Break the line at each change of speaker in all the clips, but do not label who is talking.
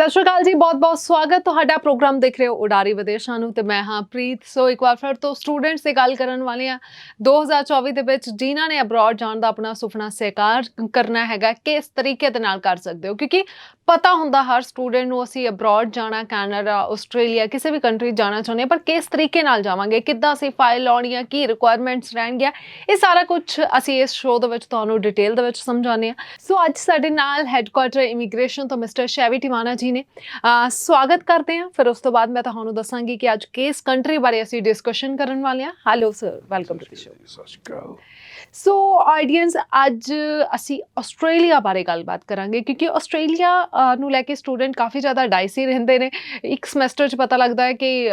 ਸਤਿ ਸ਼੍ਰੀ ਅਕਾਲ ਜੀ ਬਹੁਤ-ਬਹੁਤ ਸਵਾਗਤ ਤੁਹਾਡਾ ਪ੍ਰੋਗਰਾਮ ਦੇਖ ਰਹੇ ਹੋ ਉਡਾਰੀ ਵਿਦੇਸ਼ਾਂ ਨੂੰ ਤੇ ਮੈਂ ਹਾਂ ਪ੍ਰੀਤ। ਸੋ ਇੱਕ ਵਾਰ ਫਿਰ ਤੋਂ ਸਟੂਡੈਂਟਸ ਦੀ ਗੱਲ ਕਰਨ ਵਾਲੇ ਆ 2024 ਦੇ ਵਿੱਚ ਜਿਨ੍ਹਾਂ ਨੇ ਅਬਰੋਡ ਜਾਣ ਦਾ ਆਪਣਾ ਸੁਪਨਾ ਸਾਕਾਰ ਕਰਨਾ ਹੈਗਾ, ਕਿਸ ਤਰੀਕੇ ਦੇ ਨਾਲ ਕਰ ਸਕਦੇ ਹੋ? ਕਿਉਂਕਿ ਪਤਾ ਹੁੰਦਾ ਹਰ ਸਟੂਡੈਂਟ ਨੂੰ ਅਸੀਂ ਅਬਰੋਡ ਜਾਣਾ, ਕੈਨੇਡਾ, ਆਸਟ੍ਰੇਲੀਆ, ਕਿਸੇ ਵੀ ਕੰਟਰੀ ਜਾਣਾ ਚਾਹੁੰਦੇ ਹਾਂ, ਪਰ ਕਿਸ ਤਰੀਕੇ ਨਾਲ ਜਾਵਾਂਗੇ? ਕਿੱਦਾਂ ਅਸੀਂ ਫਾਈਲ ਲਾਉਣੀ ਆ? ਕੀ ਰਿਕੁਆਇਰਮੈਂਟਸ ਰਹਿਣਗੀਆਂ? ਇਹ ਸਾਰਾ ਕੁਝ ਅਸੀਂ ਇਸ ਸ਼ੋਅ ਦੇ ਵਿੱਚ ਤੁਹਾਨੂੰ ਡਿਟੇਲ ਦੇ ਵਿੱਚ ਸਮਝਾਉਂਦੇ ਹਾਂ। ਸੋ ਅੱਜ ਸਾਡੇ ਨਾਲ ਹੈੱਡਕੁਆਟਰ ਇਮੀਗ੍ਰੇਸ਼ਨ ਤੋਂ ਮਿਸਟਰ ਸ਼ੈਵੀ ਟਿਵਾਨਾ ਜੀ ਨੇ। ਅਹ ਸਵਾਗਤ ਕਰਦੇ ਹਾਂ। ਫਿਰ ਉਸ ਤੋਂ ਬਾਅਦ ਮੈਂ ਤੁਹਾਨੂੰ ਦੱਸਾਂਗੀ ਕਿ ਅੱਜ ਕਿਸ ਕੰਟਰੀ ਬਾਰੇ ਅਸੀਂ ਡਿਸਕਸ਼ਨ ਕਰਨ ਵਾਲੇ ਹਾਂ। Hello sir welcome to the show
ਸਤਿ ਸ਼੍ਰੀ ਅਕਾਲ।
ਸੋ ਆਡੀਅנס ਅੱਜ ਅਸੀਂ ਆਸਟ੍ਰੇਲੀਆ ਬਾਰੇ ਗੱਲਬਾਤ ਕਰਾਂਗੇ ਕਿਉਂਕਿ ਆਸਟ੍ਰੇਲੀਆ ਨੂੰ ਲੈ ਕੇ ਸਟੂਡੈਂਟ ਕਾਫੀ ਜ਼ਿਆਦਾ ਡਾਈਸੀ ਰਹਿੰਦੇ ਨੇ। ਇੱਕ ਸਮੈਸਟਰ 'ਚ ਪਤਾ ਲੱਗਦਾ ਹੈ ਕਿ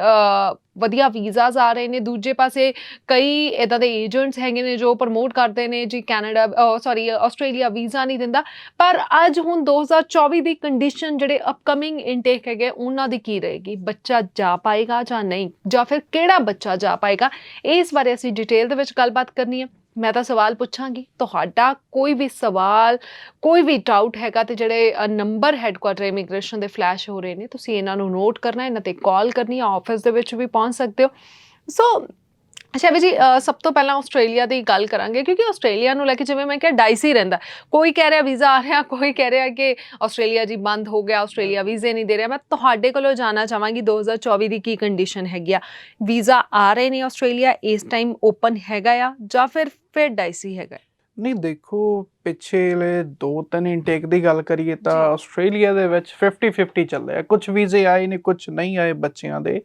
ਵਧੀਆ ਵੀਜ਼ਾਸ ਆ ਰਹੇ ਨੇ। ਦੂਜੇ ਪਾਸੇ ਕਈ ਇਦਾਂ ਦੇ ਏਜੰਟਸ ਹੈਗੇ ਨੇ ਜੋ ਪ੍ਰਮੋਟ ਕਰਦੇ ਨੇ ਜੀ ਕੈਨੇਡਾ ਸੌਰੀ ਆਸਟ੍ਰੇਲੀਆ ਵੀਜ਼ਾ ਨਹੀਂ ਦਿੰਦਾ। ਪਰ ਅੱਜ ਹੁਣ 2024 ਦੀ ਕੰਡੀਸ਼ਨ ਜਿਹੜੇ ਅਪਕਮਿੰਗ ਇਨਟੇਕ ਹੈਗੇ, ਉਹਨਾਂ ਦੀ ਕੀ ਰਹੇਗੀ? ਬੱਚਾ ਜਾ ਪਾਏਗਾ ਜਾਂ ਨਹੀਂ? ਜਾਂ ਫਿਰ ਕਿਹੜਾ ਬੱਚਾ ਜਾ ਪਾਏਗਾ? ਇਸ ਬਾਰੇ ਅਸੀਂ ਡਿਟੇਲ ਦੇ ਵਿੱਚ ਗੱਲਬਾਤ ਕਰਨੀ ਹੈ। ਮੈਂ ਤਾਂ ਸਵਾਲ ਪੁੱਛਾਂਗੀ ਤੁਹਾਡਾ ਕੋਈ ਵੀ ਸਵਾਲ ਕੋਈ ਵੀ ਡਾਊਟ ਹੈਗਾ ਤੇ ਜਿਹੜੇ ਨੰਬਰ ਹੈੱਡਕੁਆਟਰ ਇਮੀਗ੍ਰੇਸ਼ਨ ਦੇ ਫਲੈਸ਼ ਹੋ ਰਹੇ ਨੇ ਤੁਸੀਂ ਇਹਨਾਂ ਨੂੰ ਨੋਟ ਕਰਨਾ ਇਹਨਾਂ ਤੇ ਕਾਲ ਕਰਨੀ ਹੈ ਆਫਿਸ ਦੇ ਵਿੱਚ ਵੀ ਪਹੁੰਚ ਸਕਦੇ ਹੋ। ਸੋ ਸ਼ੈਵੀ ਜੀ ਅਹ ਸਭ ਤੋਂ ਪਹਿਲਾਂ ਆਸਟ੍ਰੇਲੀਆ ਦੀ ਗੱਲ ਕਰਾਂਗੇ ਕਿਉਂਕਿ ਆਸਟ੍ਰੇਲੀਆ ਨੂੰ ਲੈ ਕੇ ਜਿਵੇਂ ਮੈਂ ਕਿਹਾ ਡਾਈਸੀ ਰਹਿੰਦਾ। ਕੋਈ ਕਹਿ ਰਿਹਾ ਵੀਜ਼ਾ ਆ ਰਿਹਾ ਕੋਈ ਕਹਿ ਰਿਹਾ ਕਿ ਆਸਟ੍ਰੇਲੀਆ ਜੀ ਬੰਦ ਹੋ ਗਿਆ ਆਸਟ੍ਰੇਲੀਆ ਵੀਜ਼ੇ ਨਹੀਂ ਦੇ ਰਿਹਾ। ਮੈਂ ਤੁਹਾਡੇ ਕੋਲੋਂ ਜਾਨਣਾ ਚਾਹਾਂਗੀ 2024 ਦੀ ਕੀ ਕੰਡੀਸ਼ਨ ਹੈਗੀ ਆ। ਵੀਜ਼ਾ ਆ ਰਹੇ ਨੇ ਆਸਟ੍ਰੇਲੀਆ ਇਸ ਟਾਈਮ ਓਪਨ ਹੈਗਾ ਆ ਜਾਂ ਫਿਰ ਫਿਰ ਡਾਈਸੀ ਹੈਗਾ।
ਨਹੀਂ ਦੇਖੋ ਪਿਛਲੇ ਦੋ ਤਿੰਨ ਇਨਟੇਕ ਦੀ ਗੱਲ ਕਰੀਏ ਤਾਂ। ਆਸਟ੍ਰੇਲੀਆ ਦੇ ਵਿੱਚ 50 50 ਚੱਲਿਆ। ਕੁਝ ਵੀਜ਼ੇ ਆਏ ਨੇ ਕੁਝ ਨਹੀਂ ਆਏ ਬੱਚਿਆਂ ਦੇ।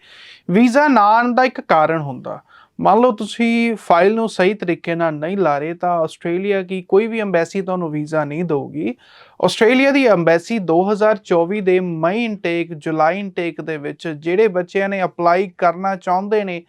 ਵੀਜ਼ਾ ਨਾ ਆਉਣ ਦਾ ਇੱਕ ਕਾਰਨ ਹੁੰਦਾ। ਮੰਨ ਲਓ ਤੁਸੀਂ ਫਾਈਲ ਨੂੰ ਸਹੀ ਤਰੀਕੇ ਨਾਲ ਨਹੀਂ ਲਾ ਰਹੇ ਤਾਂ ਆਸਟ੍ਰੇਲੀਆ ਕੀ ਕੋਈ ਵੀ ਐਮਬੈਸੀ ਤੁਹਾਨੂੰ ਵੀਜ਼ਾ ਨਹੀਂ ਦੇਊਗੀ। ਆਸਟ੍ਰੇਲੀਆ ਦੀ ਐਮਬੈਸੀ 2024 ਦੇ ਮਈ ਇਨਟੇਕ ਜੁਲਾਈ ਇਨਟੇਕ ਦੇ ਵਿੱਚ ਜਿਹੜੇ ਬੱਚਿਆਂ ਨੇ ਅਪਲਾਈ ਕਰਨਾ ਚਾਹੁੰਦੇ ਨੇ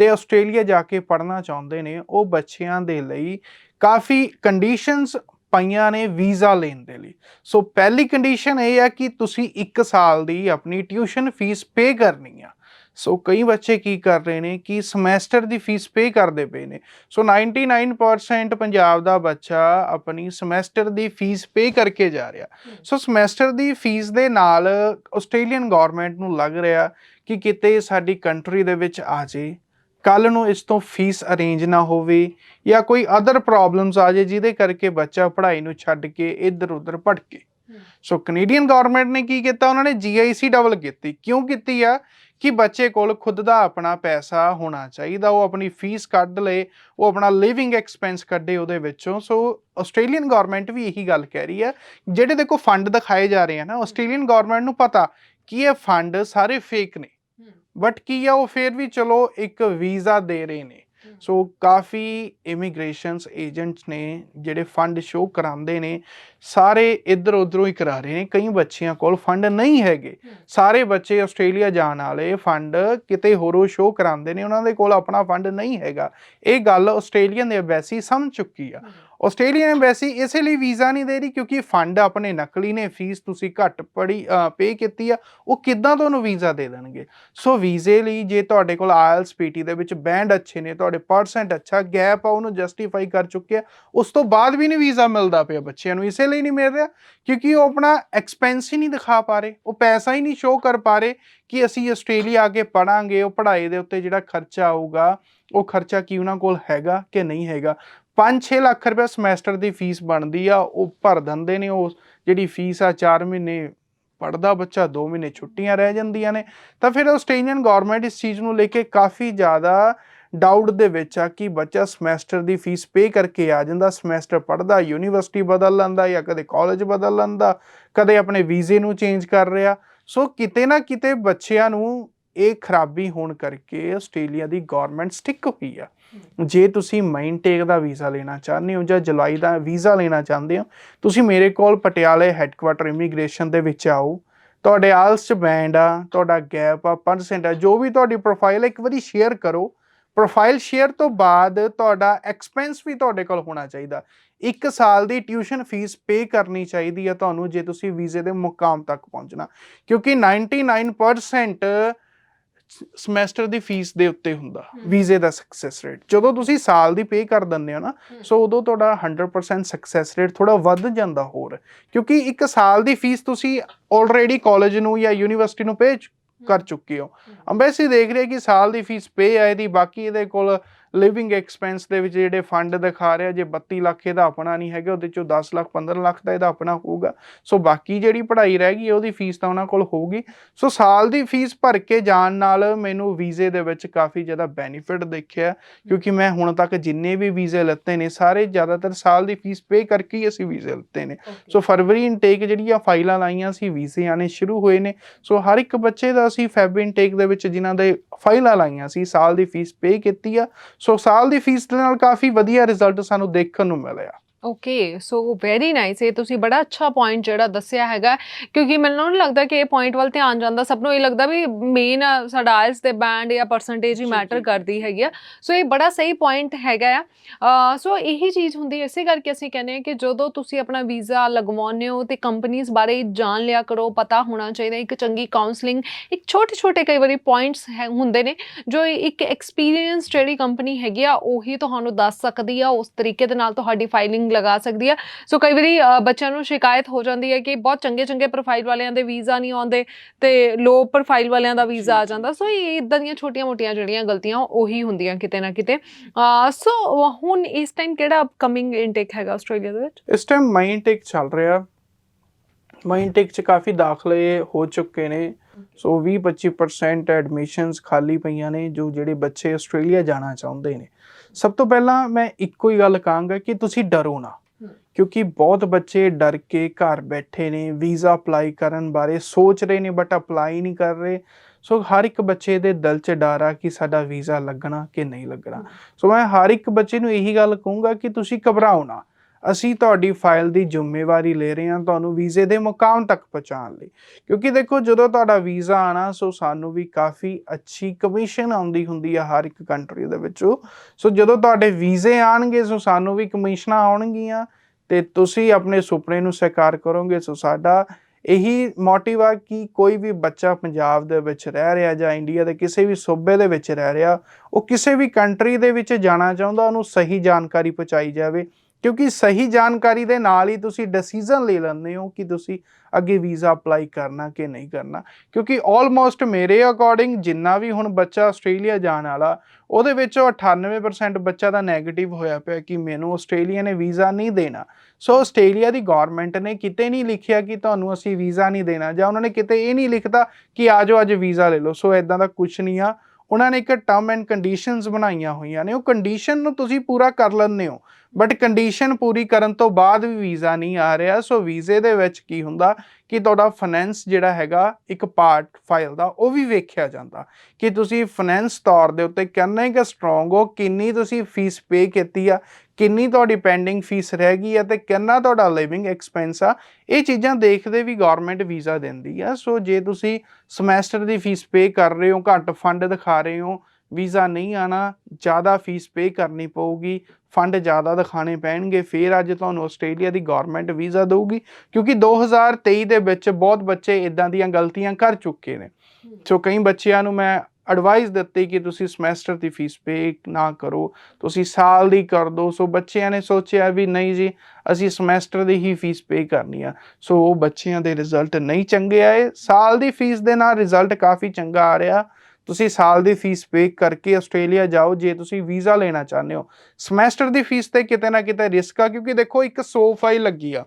ਤੇ ਆਸਟ੍ਰੇਲੀਆ ਜਾ ਕੇ ਪੜ੍ਹਨਾ ਚਾਹੁੰਦੇ ਨੇ, ਉਹ ਬੱਚਿਆਂ ਦੇ ਲਈ ਕਾਫੀ ਕੰਡੀਸ਼ਨਸ ਪਾਈਆਂ ਨੇ ਵੀਜ਼ਾ ਲੈਣ ਦੇ ਲਈ। ਸੋ ਪਹਿਲੀ ਕੰਡੀਸ਼ਨ ਇਹ ਹੈ ਕਿ ਤੁਸੀਂ 1 ਸਾਲ ਦੀ ਆਪਣੀ ਟਿਊਸ਼ਨ ਫੀਸ ਪੇ ਕਰਨੀ ਆ। ਸੋ ਕਈ ਬੱਚੇ ਕੀ ਕਰ ਰਹੇ ਨੇ ਕਿ ਸਮੈਸਟਰ ਦੀ ਫੀਸ ਪੇ ਕਰਦੇ ਪਏ ਨੇ। ਸੋ 99% ਪੰਜਾਬ ਦਾ ਬੱਚਾ ਆਪਣੀ ਸਮੈਸਟਰ ਦੀ ਫੀਸ ਪੇ ਕਰਕੇ ਜਾ ਰਿਹਾ। ਸੋ ਸਮੈਸਟਰ ਦੀ ਫੀਸ ਦੇ ਨਾਲ ਆਸਟ੍ਰੇਲੀਅਨ ਗਵਰਨਮੈਂਟ ਨੂੰ ਲੱਗ ਰਿਹਾ ਕਿ ਕਿਤੇ ਸਾਡੀ ਕੰਟਰੀ ਦੇ ਵਿੱਚ ਆ ਜੇ ਕੱਲ ਨੂੰ ਇਸ ਤੋਂ ਫੀਸ ਅਰੇਂਜ ਨਾ ਹੋਵੇ ਜਾਂ ਕੋਈ ਅਦਰ ਪ੍ਰੋਬਲਮਸ ਆ ਜੇ ਜਿਹਦੇ ਕਰਕੇ ਬੱਚਾ ਪੜ੍ਹਾਈ ਨੂੰ ਛੱਡ ਕੇ ਇੱਧਰ ਉੱਧਰ ਭਟਕੇ ਸੋ ਕੈਨੇਡੀਅਨ ਗਵਰਨਮੈਂਟ ਨੇ ਕੀ ਕੀਤਾ? ਉਹਨਾਂ ਨੇ ਜੀਆਈਸੀ ਡਬਲ ਕੀਤੀ। ਕਿਉਂ ਕੀਤੀ ਆ? ਕਿ ਬੱਚੇ ਕੋਲ ਖੁਦ ਦਾ ਆਪਣਾ ਪੈਸਾ ਹੋਣਾ ਚਾਹੀਦਾ। ਉਹ ਆਪਣੀ ਫੀਸ ਕੱਢ ਲੇ ਉਹ ਆਪਣਾ ਲਿਵਿੰਗ ਐਕਸਪੈਂਸ ਕੱਢੇ ਉਹਦੇ ਵਿੱਚੋਂ। ਸੋ ਆਸਟ੍ਰੇਲੀਅਨ ਗਵਰਨਮੈਂਟ ਵੀ ਇਹੀ ਗੱਲ ਕਹਿ ਰਹੀ ਹੈ ਜਿਹੜੇ ਦੇਖੋ ਫੰਡ ਦਿਖਾਏ ਜਾ ਰਹੇ ਆ ਨਾ ਆਸਟ੍ਰੇਲੀਅਨ ਗਵਰਨਮੈਂਟ ਨੂੰ ਪਤਾ ਕਿ ਇਹ ਫੰਡ ਸਾਰੇ ਫੇਕ ਨੇ। ਬਟ ਕੀ ਆ ਉਹ ਫੇਰ ਵੀ ਚਲੋ ਇੱਕ ਵੀਜ਼ਾ ਦੇ ਰਹੇ ਨੇ। ਸੋ ਕਾਫੀ ਇਮੀਗ੍ਰੇਸ਼ਨਸ ਏਜੰਟਸ ਨੇ ਜਿਹੜੇ ਫੰਡ ਸ਼ੋ ਕਰਾਉਂਦੇ ਨੇ ਸਾਰੇ ਇੱਧਰ ਉੱਧਰੋਂ ਹੀ ਕਰਾ ਰਹੇ ਨੇ। ਕਈ ਬੱਚਿਆਂ ਕੋਲ ਫੰਡ ਨਹੀਂ ਹੈਗੇ। ਸਾਰੇ ਬੱਚੇ ਆਸਟ੍ਰੇਲੀਆ ਜਾਣ ਵਾਲੇ ਫੰਡ ਕਿਤੇ ਹੋਰੋਂ ਸ਼ੋ ਕਰਾਉਂਦੇ ਨੇ। ਉਹਨਾਂ ਦੇ ਕੋਲ ਆਪਣਾ ਫੰਡ ਨਹੀਂ ਹੈਗਾ। ਇਹ ਗੱਲ ਆਸਟ੍ਰੇਲੀਅਨ ਦੇ ਐਮਬੈਸੀ ਸਮਝ ਚੁੱਕੀ ਆ। ਆਸਟ੍ਰੇਲੀਅਨ ਐਮਬੈਸੀ ਇਸੇ ਲਈ ਵੀਜ਼ਾ ਨਹੀਂ ਦੇ ਰਹੀ ਕਿਉਂਕਿ ਫੰਡ ਆਪਣੇ ਨਕਲੀ ਨੇ, ਫੀਸ ਤੁਸੀਂ ਘੱਟ ਪੜੀ ਪੇ ਕੀਤੀ ਆ, ਉਹ ਕਿੱਦਾਂ ਤੁਹਾਨੂੰ ਵੀਜ਼ਾ ਦੇ ਦੇਣਗੇ? ਸੋ ਵੀਜ਼ੇ ਲਈ ਜੇ ਤੁਹਾਡੇ ਕੋਲ ਆਇਲਸ ਪੀਟੀ ਦੇ ਵਿੱਚ ਬੈਂਡ ਅੱਛੇ ਨੇ, ਤੁਹਾਡੇ ਪਰਸੈਂਟ ਅੱਛਾ ਗੈਪ ਆ, ਉਹਨੂੰ ਜਸਟੀਫਾਈ ਕਰ ਚੁੱਕੇ ਆ, ਉਸ ਤੋਂ ਬਾਅਦ ਵੀ ਨਹੀਂ ਵੀਜ਼ਾ ਮਿਲਦਾ ਪਿਆ ਬੱਚਿਆਂ ਨੂੰ, ਇਸੇ ਲਈ ਨਹੀਂ ਮਿਲ ਰਿਹਾ, ਕਿਉਂਕਿ ਉਹ ਆਪਣਾ ਐਕਸਪੈਂਸ ਹੀ ਨਹੀਂ ਦਿਖਾ ਪਾ ਰਹੇ, ਉਹ ਪੈਸਾ ਹੀ ਨਹੀਂ ਸ਼ੋਅ ਕਰ ਪਾ ਰਹੇ ਕਿ ਅਸੀਂ ਆਸਟ੍ਰੇਲੀਆ ਆ ਕੇ ਪੜਾਂਗੇ, ਉਹ ਪੜ੍ਹਾਈ ਦੇ ਉੱਤੇ ਜਿਹੜਾ ਖਰਚਾ ਆਊਗਾ, ਉਹ ਖਰਚਾ ਕੀ ਉਹਨਾਂ ਕੋਲ ਹੈਗਾ ਕਿ ਨਹੀਂ ਹੈਗਾ? 5-6 ਲੱਖ ਰੁਪਏ ਸਮੈਸਟਰ ਦੀ ਫੀਸ ਬਣਦੀ ਆ, ਉਹ ਭਰ ਦਿੰਦੇ ਨੇ ਉਹ, ਜਿਹੜੀ ਫੀਸ ਆ 4 ਮਹੀਨੇ ਪੜਦਾ ਬੱਚਾ 2 ਮਹੀਨੇ ਛੁੱਟੀਆਂ ਰਹਿ ਜਾਂਦੀਆਂ ਨੇ। ਤਾਂ ਫਿਰ ਆਸਟ੍ਰੇਲੀਅਨ ਗਵਰਨਮੈਂਟ ਇਸ ਚੀਜ਼ ਨੂੰ ਲੈ ਕੇ ਕਾਫੀ ਜ਼ਿਆਦਾ ਡਾਊਟ ਦੇ ਵਿੱਚ ਆ ਕਿ ਬੱਚਾ ਸਮੈਸਟਰ ਦੀ ਫੀਸ ਪੇ ਕਰਕੇ ਆ ਜਾਂਦਾ, ਸਮੈਸਟਰ ਪੜਦਾ ਯੂਨੀਵਰਸਿਟੀ ਬਦਲ ਲੈਂਦਾ ਜਾਂ ਕਦੇ ਕਾਲਜ ਬਦਲ ਲੈਂਦਾ, ਕਦੇ ਆਪਣੇ ਵੀਜ਼ੇ ਨੂੰ ਚੇਂਜ ਕਰ ਰਿਹਾ। ਸੋ ਕਿਤੇ ਨਾ ਕਿਤੇ ਬੱਚਿਆਂ ਨੂੰ ਇਹ ਖਰਾਬੀ ਹੋਣ ਕਰਕੇ ਆਸਟ੍ਰੇਲੀਆ ਦੀ ਗਵਰਨਮੈਂਟ ਸਟਿਕ ਹੋਈ ਆ। ਜੇ ਤੁਸੀਂ ਮਾਈਨ ਦਾ ਵੀਜ਼ਾ ਲੈਣਾ ਚਾਹੁੰਦੇ ਹੋ ਜਾਂ ਜੁਲਾਈ ਦਾ ਵੀਜ਼ਾ ਲੈਣਾ ਚਾਹੁੰਦੇ ਹੋ, ਤੁਸੀਂ ਮੇਰੇ ਕੋਲ ਪਟਿਆਲੇ ਹੈੱਡਕੁਆਟਰ ਇਮੀਗ੍ਰੇਸ਼ਨ ਦੇ ਵਿੱਚ ਆਓ। ਤੁਹਾਡੇ ਆਲਸ ਚ ਬੈਂਡ ਆ, ਤੁਹਾਡਾ ਗੈਪ ਆ ਪਰਸੈਂਟ ਆ, ਜੋ ਵੀ ਤੁਹਾਡੀ ਪ੍ਰੋਫਾਈਲ ਇੱਕ ਵਾਰੀ ਸ਼ੇਅਰ ਕਰੋ। ਪ੍ਰੋਫਾਈਲ ਸ਼ੇਅਰ ਤੋਂ ਬਾਅਦ ਤੁਹਾਡਾ ਐਕਸਪੈਂਸ ਵੀ ਤੁਹਾਡੇ ਕੋਲ ਹੋਣਾ ਚਾਹੀਦਾ। ਇੱਕ ਸਾਲ ਦੀ ਟਿਊਸ਼ਨ ਫੀਸ ਪੇ ਕਰਨੀ ਚਾਹੀਦੀ ਹੈ ਤੁਹਾਨੂੰ, ਜੇ ਤੁਸੀਂ ਵੀਜ਼ੇ ਦੇ ਮੁਕਾਮ ਤੱਕ ਪਹੁੰਚਣਾ। ਕਿਉਂਕਿ 99% ਸਮੈਸਟਰ ਦੀ ਫੀਸ ਦੇ ਉੱਤੇ ਹੁੰਦਾ ਵੀਜ਼ੇ ਦਾ ਸਕਸੈਸ ਰੇਟ ਜਦੋਂ ਤੁਸੀਂ ਸਾਲ ਦੀ ਪੇ ਕਰ ਦਿੰਦੇ ਹੋ ਨਾ ਸੋ ਉਦੋਂ ਤੁਹਾਡਾ 100% ਸਕਸੈਸ ਰੇਟ ਥੋੜਾ ਵੱਧ ਜਾਂਦਾ ਹੋਰ ਕਿਉਂਕਿ ਇੱਕ ਸਾਲ ਦੀ ਫੀਸ ਤੁਸੀਂ ਆਲਰੇਡੀ ਕਾਲਜ ਨੂੰ ਜਾਂ ਯੂਨੀਵਰਸਿਟੀ ਨੂੰ ਪੇ ਕਰ ਚੁੱਕੇ ਹੋ। ਅੰਬੈਸੀ ਦੇਖ ਰਹੀ ਹੈ ਕਿ ਸਾਲ ਦੀ ਫੀਸ ਪੇ ਆਏ ਦੀ ਬਾਕੀ ਇਹਦੇ ਕੋਲ ਲਿਵਿੰਗ ਐਕਸਪੈਂਸ ਦੇ ਵਿੱਚ ਜਿਹੜੇ ਫੰਡ ਦਿਖਾ ਰਿਹਾ ਜੇ 32 ਲੱਖ ਇਹਦਾ ਆਪਣਾ ਨਹੀਂ ਹੈਗਾ ਉਹਦੇ ਚੋਂ 10 ਲੱਖ 15 ਲੱਖ ਦਾ ਇਹਦਾ ਆਪਣਾ ਹੋਊਗਾ। ਸੋ ਬਾਕੀ ਜਿਹੜੀ ਪੜ੍ਹਾਈ ਰਹਿ ਗਈ ਉਹਦੀ ਫੀਸ ਤਾਂ ਉਹਨਾਂ ਕੋਲ ਹੋਊਗੀ। ਸੋ ਸਾਲ ਦੀ ਫੀਸ ਭਰ ਕੇ ਜਾਣ ਨਾਲ ਮੈਨੂੰ ਵੀਜ਼ੇ ਦੇ ਵਿੱਚ ਕਾਫੀ ਜ਼ਿਆਦਾ ਬੈਨੀਫਿਟ ਦੇਖਿਆ ਕਿਉਂਕਿ ਮੈਂ ਹੁਣ ਤੱਕ ਜਿੰਨੇ ਵੀ ਵੀਜ਼ੇ ਲਿੱਤੇ ਨੇ ਸਾਰੇ ਜ਼ਿਆਦਾਤਰ ਸਾਲ ਦੀ ਫੀਸ ਪੇ ਕਰਕੇ ਹੀ ਅਸੀਂ ਵੀਜ਼ੇ ਲਿੱਤੇ ਨੇ। ਸੋ ਫਰਵਰੀ ਇਨਟੇਕ ਜਿਹੜੀ ਆ ਫਾਈਲਾਂ ਲਾਈਆਂ ਸੀ ਵੀਜ਼ੇ ਆਣੇ ਸ਼ੁਰੂ ਹੋਏ ਨੇ। ਸੋ ਹਰ ਇੱਕ ਬੱਚੇ ਦਾ ਅਸੀਂ ਫੈਬ ਇਨਟੇਕ ਦੇ ਵਿੱਚ ਜਿਨ੍ਹਾਂ ਦੇ ਫਾਈਲਾਂ ਲਾਈਆਂ ਸੀ ਸਾਲ ਦੀ ਫੀਸ ਪੇ ਕੀਤੀ ਆ। ਸੋ ਸਾਲ ਦੀ ਫੀਸ ਦੇ ਨਾਲ ਕਾਫੀ ਵਧੀਆ ਰਿਜ਼ਲਟ ਸਾਨੂੰ ਦੇਖਣ ਨੂੰ ਮਿਲਿਆ।
ਓਕੇ ਸੋ ਵੈਰੀ ਨਾਈਸ ਇਹ ਤੁਸੀਂ ਬੜਾ ਅੱਛਾ ਪੁਆਇੰਟ ਜਿਹੜਾ ਦੱਸਿਆ ਹੈਗਾ ਕਿਉਂਕਿ ਮੈਨੂੰ ਨਹੀਂ ਲੱਗਦਾ ਕਿ ਇਹ ਪੁਆਇੰਟ ਵੱਲ ਧਿਆਨ ਜਾਂਦਾ। ਸਭ ਨੂੰ ਇਹ ਲੱਗਦਾ ਵੀ ਮੇਨ ਸਾਡਾ ਆਇਲਸ ਦੇ ਬੈਂਡ ਜਾਂ ਪਰਸੈਂਟੇਜ ਹੀ ਮੈਟਰ। ਕਰਦੀ ਹੈਗੀ ਆ। ਸੋ ਇਹ ਬੜਾ ਸਹੀ ਪੁਆਇੰਟ ਹੈਗਾ ਆ। ਸੋ ਇਹੀ ਚੀਜ਼ ਹੁੰਦੀ ਇਸੇ ਕਰਕੇ ਅਸੀਂ ਕਹਿੰਦੇ ਹਾਂ ਕਿ ਜਦੋਂ ਤੁਸੀਂ ਆਪਣਾ ਵੀਜ਼ਾ ਲਗਵਾਉਂਦੇ ਹੋ ਤੇ ਕੰਪਨੀਆਂ ਬਾਰੇ ਜਾਣ ਲਿਆ ਕਰੋ ਪਤਾ ਹੋਣਾ ਚਾਹੀਦਾ। ਇੱਕ ਚੰਗੀ ਕਾਉਂਸਲਿੰਗ ਇੱਕ ਛੋਟੇ ਛੋਟੇ ਕਈ ਵਾਰੀ ਪੁਆਇੰਟਸ ਹੁੰਦੇ ਨੇ ਜੋ ਇੱਕ ਐਕਸਪੀਰੀਅੰਸ ਜਿਹੜੀ ਕੰਪਨੀ ਹੈਗੀ ਆ ਉਹੀ ਤੁਹਾਨੂੰ ਦੱਸ ਸਕਦੀ ਆ। ਉਸ ਤਰੀਕੇ ਦੇ ਨਾਲ ਤੁਹਾਡੀ ਫਾਈਲਿੰਗ ਲਗਾ ਸਕਦੀ ਆ। ਸੋ ਕਈ ਵਾਰੀ ਬੱਚਿਆਂ ਨੂੰ ਸ਼ਿਕਾਇਤ ਹੋ ਜਾਂਦੀ ਹੈ ਕਿ ਬਹੁਤ ਚੰਗੇ ਚੰਗੇ ਪ੍ਰੋਫਾਈਲ ਵਾਲਿਆਂ ਦੇ ਵੀਜ਼ਾ ਨਹੀਂ ਆਉਂਦੇ ਤੇ ਲੋ ਪ੍ਰੋਫਾਈਲ ਵਾਲਿਆਂ ਦਾ ਵੀਜ਼ਾ ਆ। ਜਾਂਦਾ। ਸੋ ਇਹ ਇਦਾਂ ਦੀਆਂ ਛੋਟੀਆਂ-ਮੋਟੀਆਂ ਜਿਹੜੀਆਂ ਗਲਤੀਆਂ ਉਹੀ ਹੁੰਦੀਆਂ ਕਿਤੇ ਨਾ ਕਿਤੇ। ਸੋ ਹੁਣ ਇਸ ਟਾਈਮ ਕਿਹੜਾ ਅਪਕਮਿੰਗ ਇਨਟੇਕ ਹੈਗਾ ਆਸਟ੍ਰੇਲੀਆ ਦੇ ਵਿੱਚ?
ਇਸ ਟਾਈਮ ਮਾਈ ਇਨਟੇਕ ਚੱਲ ਰਿਹਾ। ਮਾਈ ਇਨਟੇਕ 'ਚ ਕਾਫੀ ਦਾਖਲੇ ਹੋ ਚੁੱਕੇ ਨੇ। ਸੋ 20-25% ਐਡਮਿਸ਼ਨਸ ਖਾਲੀ ਪਈਆਂ ਨੇ ਜੋ ਜਿਹੜੇ ਬੱਚੇ ਆਸਟ੍ਰੇਲੀਆ ਜਾਣਾ ਚਾਹੁੰਦੇ ਨੇ। ਸਭ ਤੋਂ ਪਹਿਲਾਂ ਮੈਂ ਇੱਕੋ ਹੀ ਗੱਲ ਕਹਾਂਗਾ ਕਿ ਤੁਸੀਂ ਡਰੋ ਨਾ। ਕਿਉਂਕਿ ਬਹੁਤ ਬੱਚੇ ਡਰ ਕੇ ਘਰ ਬੈਠੇ ਨੇ ਵੀਜ਼ਾ ਅਪਲਾਈ ਕਰਨ ਬਾਰੇ ਸੋਚ ਰਹੇ ਨੇ ਬਟ ਅਪਲਾਈ ਨਹੀਂ ਕਰ ਰਹੇ। ਸੋ ਹਰ ਇੱਕ ਬੱਚੇ ਦੇ ਦਿਲ 'ਚ ਡਰ ਆ ਕਿ ਸਾਡਾ ਵੀਜ਼ਾ ਲੱਗਣਾ ਕਿ ਨਹੀਂ ਲੱਗਣਾ। ਸੋ ਮੈਂ ਹਰ ਇੱਕ ਬੱਚੇ ਨੂੰ ਇਹੀ ਗੱਲ ਕਹੂੰਗਾ ਕਿ ਤੁਸੀਂ ਘਬਰਾਓ ਨਾ। ਅਸੀਂ ਤੁਹਾਡੀ ਫਾਈਲ ਦੀ ਜ਼ਿੰਮੇਵਾਰੀ ਲੈ ਰਹੇ ਹਾਂ ਤੁਹਾਨੂੰ ਵੀਜ਼ੇ ਦੇ ਮੁਕਾਮ ਤੱਕ ਪਹੁੰਚਾਉਣ ਲਈ। ਕਿਉਂਕਿ ਦੇਖੋ, ਜਦੋਂ ਤੁਹਾਡਾ ਵੀਜ਼ਾ ਆਣਾ ਸੋ ਸਾਨੂੰ ਵੀ ਕਾਫੀ ਅੱਛੀ ਕਮਿਸ਼ਨ ਆਉਂਦੀ ਹੁੰਦੀ ਆ ਹਰ ਇੱਕ ਕੰਟਰੀ ਦੇ ਵਿੱਚੋਂ। ਸੋ ਜਦੋਂ ਤੁਹਾਡੇ ਵੀਜ਼ੇ ਆਣਗੇ ਸੋ ਸਾਨੂੰ ਵੀ ਕਮਿਸ਼ਨਾਂ ਆਉਣਗੀਆਂ ਤੇ ਤੁਸੀਂ ਆਪਣੇ ਸੁਪਨੇ ਨੂੰ ਸਾਕਾਰ ਕਰੋਗੇ। ਸੋ ਸਾਡਾ ਇਹੀ ਮੋਟਿਵ ਆ ਕਿ ਕੋਈ ਵੀ ਬੱਚਾ ਪੰਜਾਬ ਦੇ ਵਿੱਚ ਰਹਿ ਰਿਹਾ ਜਾਂ ਇੰਡੀਆ ਦੇ ਕਿਸੇ ਵੀ ਸੂਬੇ ਦੇ ਵਿੱਚ ਰਹਿ ਰਿਹਾ, ਉਹ ਕਿਸੇ ਵੀ ਕੰਟਰੀ ਦੇ ਵਿੱਚ ਜਾਣਾ ਚਾਹੁੰਦਾ, ਉਹਨੂੰ ਸਹੀ ਜਾਣਕਾਰੀ ਪਹੁੰਚਾਈ ਜਾਵੇ। ਕਿਉਂਕਿ ਸਹੀ ਜਾਣਕਾਰੀ ਦੇ ਨਾਲ ਹੀ ਤੁਸੀਂ ਡਿਸੀਜਨ ਲੈ ਲੈਂਦੇ ਹੋ ਕਿ ਤੁਸੀਂ ਅੱਗੇ ਵੀਜ਼ਾ ਅਪਲਾਈ ਕਰਨਾ ਕਿ ਨਹੀਂ ਕਰਨਾ। ਕਿਉਂਕਿ ਆਲਮੋਸਟ ਮੇਰੇ ਅਕੋਰਡਿੰਗ ਜਿੰਨਾ ਵੀ ਹੁਣ ਬੱਚਾ ਆਸਟ੍ਰੇਲੀਆ ਜਾਣ ਵਾਲਾ, ਉਹਦੇ ਵਿੱਚੋਂ 98% ਬੱਚਾ ਦਾ 네ਗੇਟਿਵ ਹੋਇਆ ਪਿਆ ਕਿ ਮੈਨੂੰ ਆਸਟ੍ਰੇਲੀਆ ਨੇ ਵੀਜ਼ਾ ਨਹੀਂ ਦੇਣਾ। ਸੋ ਆਸਟ੍ਰੇਲੀਆ ਦੀ ਗਵਰਨਮੈਂਟ ਨੇ ਕਿਤੇ ਨਹੀਂ ਲਿਖਿਆ ਕਿ ਤੁਹਾਨੂੰ ਅਸੀਂ ਵੀਜ਼ਾ ਨਹੀਂ ਦੇਣਾ ਜਾਂ ਉਹਨਾਂ ਨੇ ਕਿਤੇ ਇਹ ਨਹੀਂ ਲਿਖਤਾ ਕਿ ਆਜੋ ਅੱਜ ਵੀਜ਼ਾ ਲੈ ਲਓ। ਸੋ ਇਦਾਂ ਦਾ ਕੁਝ ਨਹੀਂ ਆ। ਉਹਨਾਂ ਨੇ ਇੱਕ ਟਰਮ ਐਂਡ ਕੰਡੀਸ਼ਨਸ ਬਣਾਈਆਂ ਹੋਈਆਂ ਨੇ। ਉਹ ਕੰਡੀਸ਼ਨ ਨੂੰ ਤੁਸੀਂ ਪੂਰਾ ਕਰ ਲੈਂਦੇ ਹੋ। ਬਟ ਕੰਡੀਸ਼ਨ ਪੂਰੀ ਕਰਨ ਤੋਂ ਬਾਅਦ ਵੀ ਵੀਜ਼ਾ ਨਹੀਂ ਆ ਰਿਹਾ। ਸੋ ਵੀਜ਼ੇ ਦੇ ਵਿੱਚ ਕੀ ਹੁੰਦਾ ਕਿ ਤੁਹਾਡਾ ਫਾਈਨੈਂਸ ਜਿਹੜਾ ਹੈਗਾ, ਇੱਕ ਪਾਰਟ ਫਾਈਲ ਦਾ, ਉਹ ਵੀ ਵੇਖਿਆ ਜਾਂਦਾ। ਕਿ ਤੁਸੀਂ ਫਾਈਨੈਂਸ ਤੌਰ ਦੇ ਉੱਤੇ ਕਿੰਨੇ ਕੁ ਸਟਰੋਂਗ ਹੋ, ਕਿੰਨੀ ਤੁਸੀਂ ਫੀਸ ਪੇ ਕੀਤੀ ਆ, ਕਿੰਨੀ ਤੁਹਾਡੀ ਪੈਂਡਿੰਗ ਫੀਸ ਰਹਿ ਗਈ ਆ ਤੇ ਕਿੰਨਾ ਤੁਹਾਡਾ ਲਿਵਿੰਗ ਐਕਸਪੈਂਸ ਆ। ਇਹ ਚੀਜ਼ਾਂ ਦੇਖਦੇ ਵੀ ਗਵਰਨਮੈਂਟ ਵੀਜ਼ਾ ਦਿੰਦੀ ਆ। ਸੋ ਜੇ ਤੁਸੀਂ ਸਮੈਸਟਰ ਦੀ ਫੀਸ ਪੇ ਕਰ ਰਹੇ ਹੋ, ਘੱਟ ਫੰਡ ਦਿਖਾ ਰਹੇ ਹੋ ਵੀਜ਼ਾ ਨਹੀਂ ਆਣਾ, ਜ਼ਿਆਦਾ ਫੀਸ ਪੇ ਕਰਨੀ ਪਊਗੀ ਫੰਡ ਜ਼ਿਆਦਾ ਦਿਖਾਣੇ ਪੈਣਗੇ, ਫਿਰ ਅੱਜ ਤੁਹਾਨੂੰ ਆਸਟ੍ਰੇਲੀਆ ਦੀ ਗਵਰਨਮੈਂਟ ਵੀਜ਼ਾ ਦੇਊਗੀ, ਕਿਉਂਕਿ 2023 ਦੇ ਵਿੱਚ ਬਹੁਤ ਬੱਚੇ ਇਦਾਂ ਦੀਆਂ ਗਲਤੀਆਂ ਕਰ ਚੁੱਕੇ ਨੇ। ਸੋ ਕਈ ਬੱਚਿਆਂ ਨੂੰ ਮੈਂ ਐਡਵਾਈਸ ਦਿੱਤੀ ਕਿ ਤੁਸੀਂ ਸਮੈਸਟਰ ਦੀ ਫੀਸ ਪੇ ਨਾ ਕਰੋ, ਤੁਸੀਂ ਸਾਲ ਦੀ ਕਰ ਦਿਓ ਸੋ ਬੱਚਿਆਂ ਨੇ ਸੋਚਿਆ ਵੀ ਨਹੀਂ ਜੀ, ਅਸੀਂ ਸਮੈਸਟਰ ਦੀ ਹੀ ਫੀਸ ਪੇ ਕਰਨੀ ਆ। ਸੋ ਉਹ ਬੱਚਿਆਂ ਦੇ ਰਿਜ਼ਲਟ ਨਹੀਂ ਚੰਗੇ ਆਏ। ਸਾਲ ਦੀ ਫੀਸ ਦੇ ਨਾਲ ਰਿਜ਼ਲਟ ਕਾਫੀ ਚੰਗਾ ਆ ਰਿਹਾ। ਤੁਸੀਂ ਸਾਲ ਦੀ ਫੀਸ ਪੇ ਕਰਕੇ ਆਸਟ੍ਰੇਲੀਆ ਜਾਓ ਜੇ ਤੁਸੀਂ ਵੀਜ਼ਾ ਲੈਣਾ ਚਾਹੁੰਦੇ ਹੋ। ਸਮੈਸਟਰ ਦੀ ਫੀਸ ਤੇ ਕਿਤੇ ਨਾ ਕਿਤੇ ਰਿਸਕ ਆ ਕਿਉਂਕਿ ਦੇਖੋ ਇੱਕ 100 ਫਾਈਲ ਲੱਗੀ ਆ।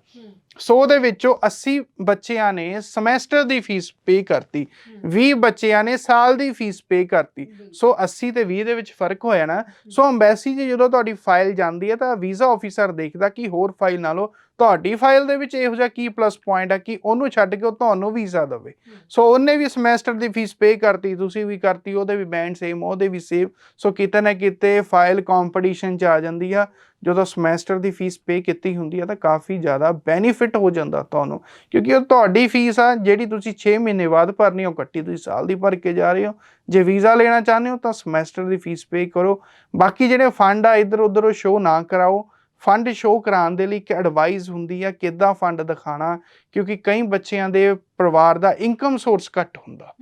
100 ਦੇ ਵਿੱਚੋਂ 80 ਬੱਚਿਆਂ ਨੇ ਸਮੈਸਟਰ ਦੀ ਫੀਸ ਪੇ ਕਰਤੀ। 20 ਬੱਚਿਆਂ ਨੇ ਸਾਲ ਦੀ ਫੀਸ ਪੇ ਕਰਤੀ। ਸੋ 80 ਤੇ 20 ਦੇ ਵਿੱਚ ਫ਼ਰਕ ਹੋਇਆ ਨਾ। ਸੋ ਅੰਬੈਸੀ 'ਚ ਜਦੋਂ ਤੁਹਾਡੀ ਫਾਈਲ ਜਾਂਦੀ ਹੈ ਤਾਂ ਵੀਜ਼ਾ ਆਫੀਸਰ ਦੇਖਦਾ ਕਿ ਹੋਰ ਫਾਈਲ ਨਾਲੋਂ ਤੁਹਾਡੀ ਫਾਈਲ ਦੇ ਵਿੱਚ ਇਹੋ ਜਿਹਾ ਕੀ ਪਲੱਸ ਪੁਆਇੰਟ ਆ ਕਿ ਉਹਨੂੰ ਛੱਡ ਕੇ ਉਹ ਤੁਹਾਨੂੰ ਵੀਜ਼ਾ ਦੇਵੇ। ਸੋ ਉਹਨੇ ਵੀ ਸਮੈਸਟਰ ਦੀ ਫੀਸ ਪੇ ਕਰਤੀ, ਤੁਸੀਂ ਵੀ ਕਰਤੀ, ਉਹਦੇ ਵੀ ਬੈਂਡ ਸੇਮ ਉਹਦੇ ਵੀ ਸੇਮ ਸੋ ਕਿਤੇ ਨਾ ਕਿਤੇ ਫਾਈਲ ਕੰਪੀਟੀਸ਼ਨ 'ਚ ਆ ਜਾਂਦੀ ਆ, ਜਦੋਂ ਸਮੈਸਟਰ ਦੀ ਫੀਸ ਪੇ ਕੀਤੀ ਹੁੰਦੀ ਆ ਤਾਂ ਕਾਫੀ ਜ਼ਿਆਦਾ ਬੈਨੀਫਿਟ ਹੋ ਜਾਂਦਾ ਤੁਹਾਨੂੰ। ਕਿਉਂਕਿ ਉਹ ਤੁਹਾਡੀ ਫੀਸ ਆ, ਜਿਹੜੀ ਤੁਸੀਂ 6 ਮਹੀਨੇ ਬਾਅਦ ਭਰਨੀ ਉਹ ਕੱਟੀ ਤੁਸੀਂ ਸਾਲ ਦੀ ਭਰ ਕੇ ਜਾ ਰਹੇ ਹੋ। ਜੇ ਵੀਜ਼ਾ ਲੈਣਾ ਚਾਹੁੰਦੇ ਹੋ ਤਾਂ ਸਮੈਸਟਰ ਦੀ ਫੀਸ ਪੇ ਕਰੋ। ਬਾਕੀ ਜਿਹੜੇ ਫੰਡ ਆ ਇੱਧਰ ਉੱਧਰ ਉਹ ਸ਼ੋ ਨਾ ਕਰਾਓ। ਫੰਡ ਸ਼ੋ ਕਰਾਉਣ ਦੇ ਲਈ ਇੱਕ ਐਡਵਾਈਸ ਹੁੰਦੀ ਆ ਕਿੱਦਾਂ ਫੰਡ ਦਿਖਾਣਾ ਕਿਉਂਕਿ ਕਈ ਬੱਚਿਆਂ ਦੇ ਪਰਿਵਾਰ ਦਾ ਇਨਕਮ ਸੋਰਸ ਘੱਟ ਹੁੰਦਾ।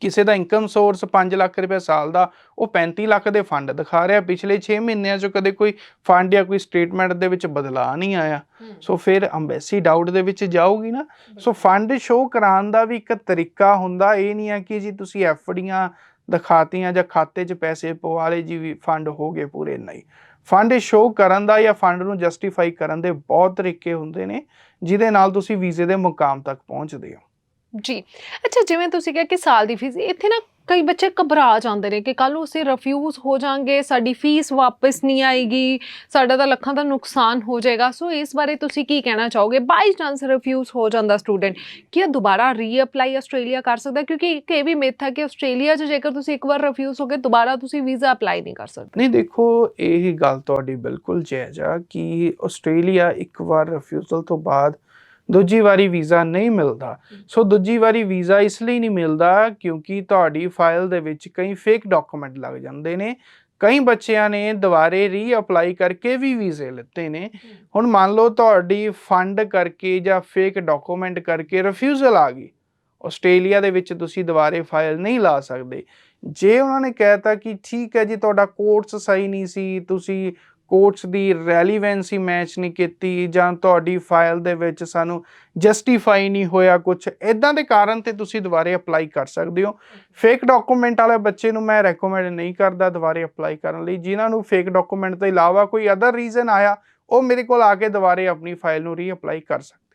ਕਿਸੇ ਦਾ ਇਨਕਮ ਸੋਰਸ 5 ਲੱਖ ਰੁਪਏ ਸਾਲ ਦਾ ਉਹ 35 ਲੱਖ ਦੇ ਫੰਡ ਦਿਖਾ ਰਿਹਾ। ਪਿਛਲੇ 6 ਮਹੀਨਿਆਂ 'ਚ ਕਦੇ ਕੋਈ ਫੰਡ ਜਾਂ ਕੋਈ ਸਟੇਟਮੈਂਟ ਦੇ ਵਿੱਚ ਬਦਲਾਅ ਨਹੀਂ ਆਇਆ। ਸੋ ਫਿਰ ਅੰਬੈਸੀ ਡਾਊਟ ਦੇ ਵਿੱਚ ਜਾਊਗੀ ਨਾ। ਸੋ ਫੰਡ ਸ਼ੋਅ ਕਰਾਉਣ ਦਾ ਵੀ ਇੱਕ ਤਰੀਕਾ ਹੁੰਦਾ। ਇਹ ਨਹੀਂ ਹੈ ਕਿ ਜੀ ਤੁਸੀਂ ਐਫਡੀਆਂ ਦਿਖਾਤੀਆਂ ਜਾਂ ਖਾਤੇ 'ਚ ਪੈਸੇ ਪਵਾ ਲਏ ਜੀ ਵੀ ਫੰਡ ਹੋ ਗਏ ਪੂਰੇ ਨਹੀਂ। ਫੰਡ ਸ਼ੋ ਕਰਨ ਦਾ ਜਾਂ ਫੰਡ ਨੂੰ ਜਸਟੀਫਾਈ ਕਰਨ ਦੇ ਬਹੁਤ ਤਰੀਕੇ ਹੁੰਦੇ ਨੇ, ਜਿਹਦੇ ਨਾਲ ਤੁਸੀਂ ਵੀਜ਼ੇ ਦੇ ਮੁਕਾਮ ਤੱਕ ਪਹੁੰਚਦੇ ਹੋ।
ਜੀ। ਅੱਛਾ, ਜਿਵੇਂ ਤੁਸੀਂ ਕਿਹਾ ਕਿ ਸਾਲ ਦੀ ਫੀਸ ਇੱਥੇ ਨਾ ਕਈ ਬੱਚੇ ਘਬਰਾ ਜਾਂਦੇ ਨੇ ਕਿ ਕੱਲ ਨੂੰ ਅਸੀਂ ਰਿਫਿਊਜ਼ ਹੋ ਜਾਾਂਗੇ, ਸਾਡੀ ਫੀਸ ਵਾਪਸ ਨਹੀਂ ਆਏਗੀ, ਸਾਡਾ ਤਾਂ ਲੱਖਾਂ ਦਾ ਨੁਕਸਾਨ ਹੋ ਜਾਏਗਾ। ਸੋ ਇਸ ਬਾਰੇ ਤੁਸੀਂ ਕੀ ਕਹਿਣਾ ਚਾਹੋਗੇ? ਬਾਈ ਚਾਂਸ ਰਿਫਿਊਜ਼ ਹੋ ਜਾਂਦਾ ਸਟੂਡੈਂਟ ਕੀ ਇਹ ਦੁਬਾਰਾ ਰੀਅਪਲਾਈ ਆਸਟ੍ਰੇਲੀਆ ਕਰ ਸਕਦਾ? ਕਿਉਂਕਿ ਇੱਕ ਇਹ ਵੀ ਮਿਥ ਹੈ ਕਿ ਆਸਟ੍ਰੇਲੀਆ 'ਚ ਜੇਕਰ ਤੁਸੀਂ ਇੱਕ ਵਾਰ ਰਿਫਿਊਜ਼ ਹੋ ਗਏ ਦੁਬਾਰਾ ਤੁਸੀਂ ਵੀਜ਼ਾ ਅਪਲਾਈ ਨਹੀਂ ਕਰ ਸਕਦੇ।
ਨਹੀਂ, ਦੇਖੋ, ਇਹ ਗੱਲ ਤੁਹਾਡੀ ਬਿਲਕੁਲ ਜਾਇਜ਼ ਆ ਕਿ ਆਸਟ੍ਰੇਲੀਆ ਇੱਕ ਵਾਰ ਰਿਫਿਊਜ਼ਲ ਤੋਂ ਬਾਅਦ ਦੂਜੀ ਵਾਰੀ ਵੀਜ਼ਾ ਨਹੀਂ ਮਿਲਦਾ। ਸੋ ਦੂਜੀ ਵਾਰੀ ਵੀਜ਼ਾ ਇਸ ਲਈ ਨਹੀਂ ਮਿਲਦਾ ਕਿਉਂਕਿ ਤੁਹਾਡੀ ਫਾਈਲ ਦੇ ਵਿੱਚ ਕਈ ਫੇਕ ਡਾਕੂਮੈਂਟ ਲੱਗ ਜਾਂਦੇ ਨੇ। ਕਈ ਬੱਚਿਆਂ ਨੇ ਦੁਬਾਰੇ ਰੀਅਪਲਾਈ ਕਰਕੇ ਵੀ ਵੀਜ਼ੇ ਲਿੱਤੇ ਨੇ। ਹੁਣ ਮੰਨ ਲਓ ਤੁਹਾਡੀ ਫੰਡ ਕਰਕੇ ਜਾਂ ਫੇਕ ਡਾਕੂਮੈਂਟ ਕਰਕੇ ਰਿਫਿਊਜ਼ਲ ਆ ਗਈ। ਆਸਟ੍ਰੇਲੀਆ ਦੇ ਵਿੱਚ ਤੁਸੀਂ ਦੁਬਾਰੇ ਫਾਈਲ ਨਹੀਂ ਲਾ ਸਕਦੇ। ਜੇ ਉਹਨਾਂ ਨੇ ਕਹਿਤਾ ਕਿ ਠੀਕ ਹੈ ਜੀ, ਤੁਹਾਡਾ ਕੋਰਸ ਸਹੀ ਨਹੀਂ ਸੀ, ਤੁਸੀਂ ਕੋਰਸ ਦੀ ਰੈਲੀਵੈਂਸੀ ਮੈਚ ਨਹੀਂ ਕੀਤੀ ਜਾਂ ਤੁਹਾਡੀ ਫਾਈਲ ਦੇ ਵਿੱਚ ਸਾਨੂੰ ਜਸਟੀਫਾਈ ਨਹੀਂ ਹੋਇਆ ਕੁਝ ਇਦਾਂ ਦੇ ਕਾਰਨ ਤੇ ਤੁਸੀਂ ਦੁਬਾਰੇ ਅਪਲਾਈ ਕਰ ਸਕਦੇ ਹੋ। ਫੇਕ ਡਾਕੂਮੈਂਟ ਵਾਲੇ ਬੱਚੇ ਨੂੰ ਮੈਂ ਰეკਮੈਂਡ ਨਹੀਂ ਕਰਦਾ ਦੁਬਾਰੇ ਅਪਲਾਈ ਕਰਨ ਲਈ। ਜਿਨ੍ਹਾਂ ਨੂੰ ਫੇਕ ਡਾਕੂਮੈਂਟ ਤੋਂ ਇਲਾਵਾ ਕੋਈ ਅਦਰ ਰੀਜ਼ਨ ਆਇਆ, ਉਹ ਮੇਰੇ ਕੋਲ ਆ ਕੇ ਦੁਬਾਰੇ ਆਪਣੀ ਫਾਈਲ ਨੂੰ ਰੀਅਪਲਾਈ ਕਰ ਸਕਦੇ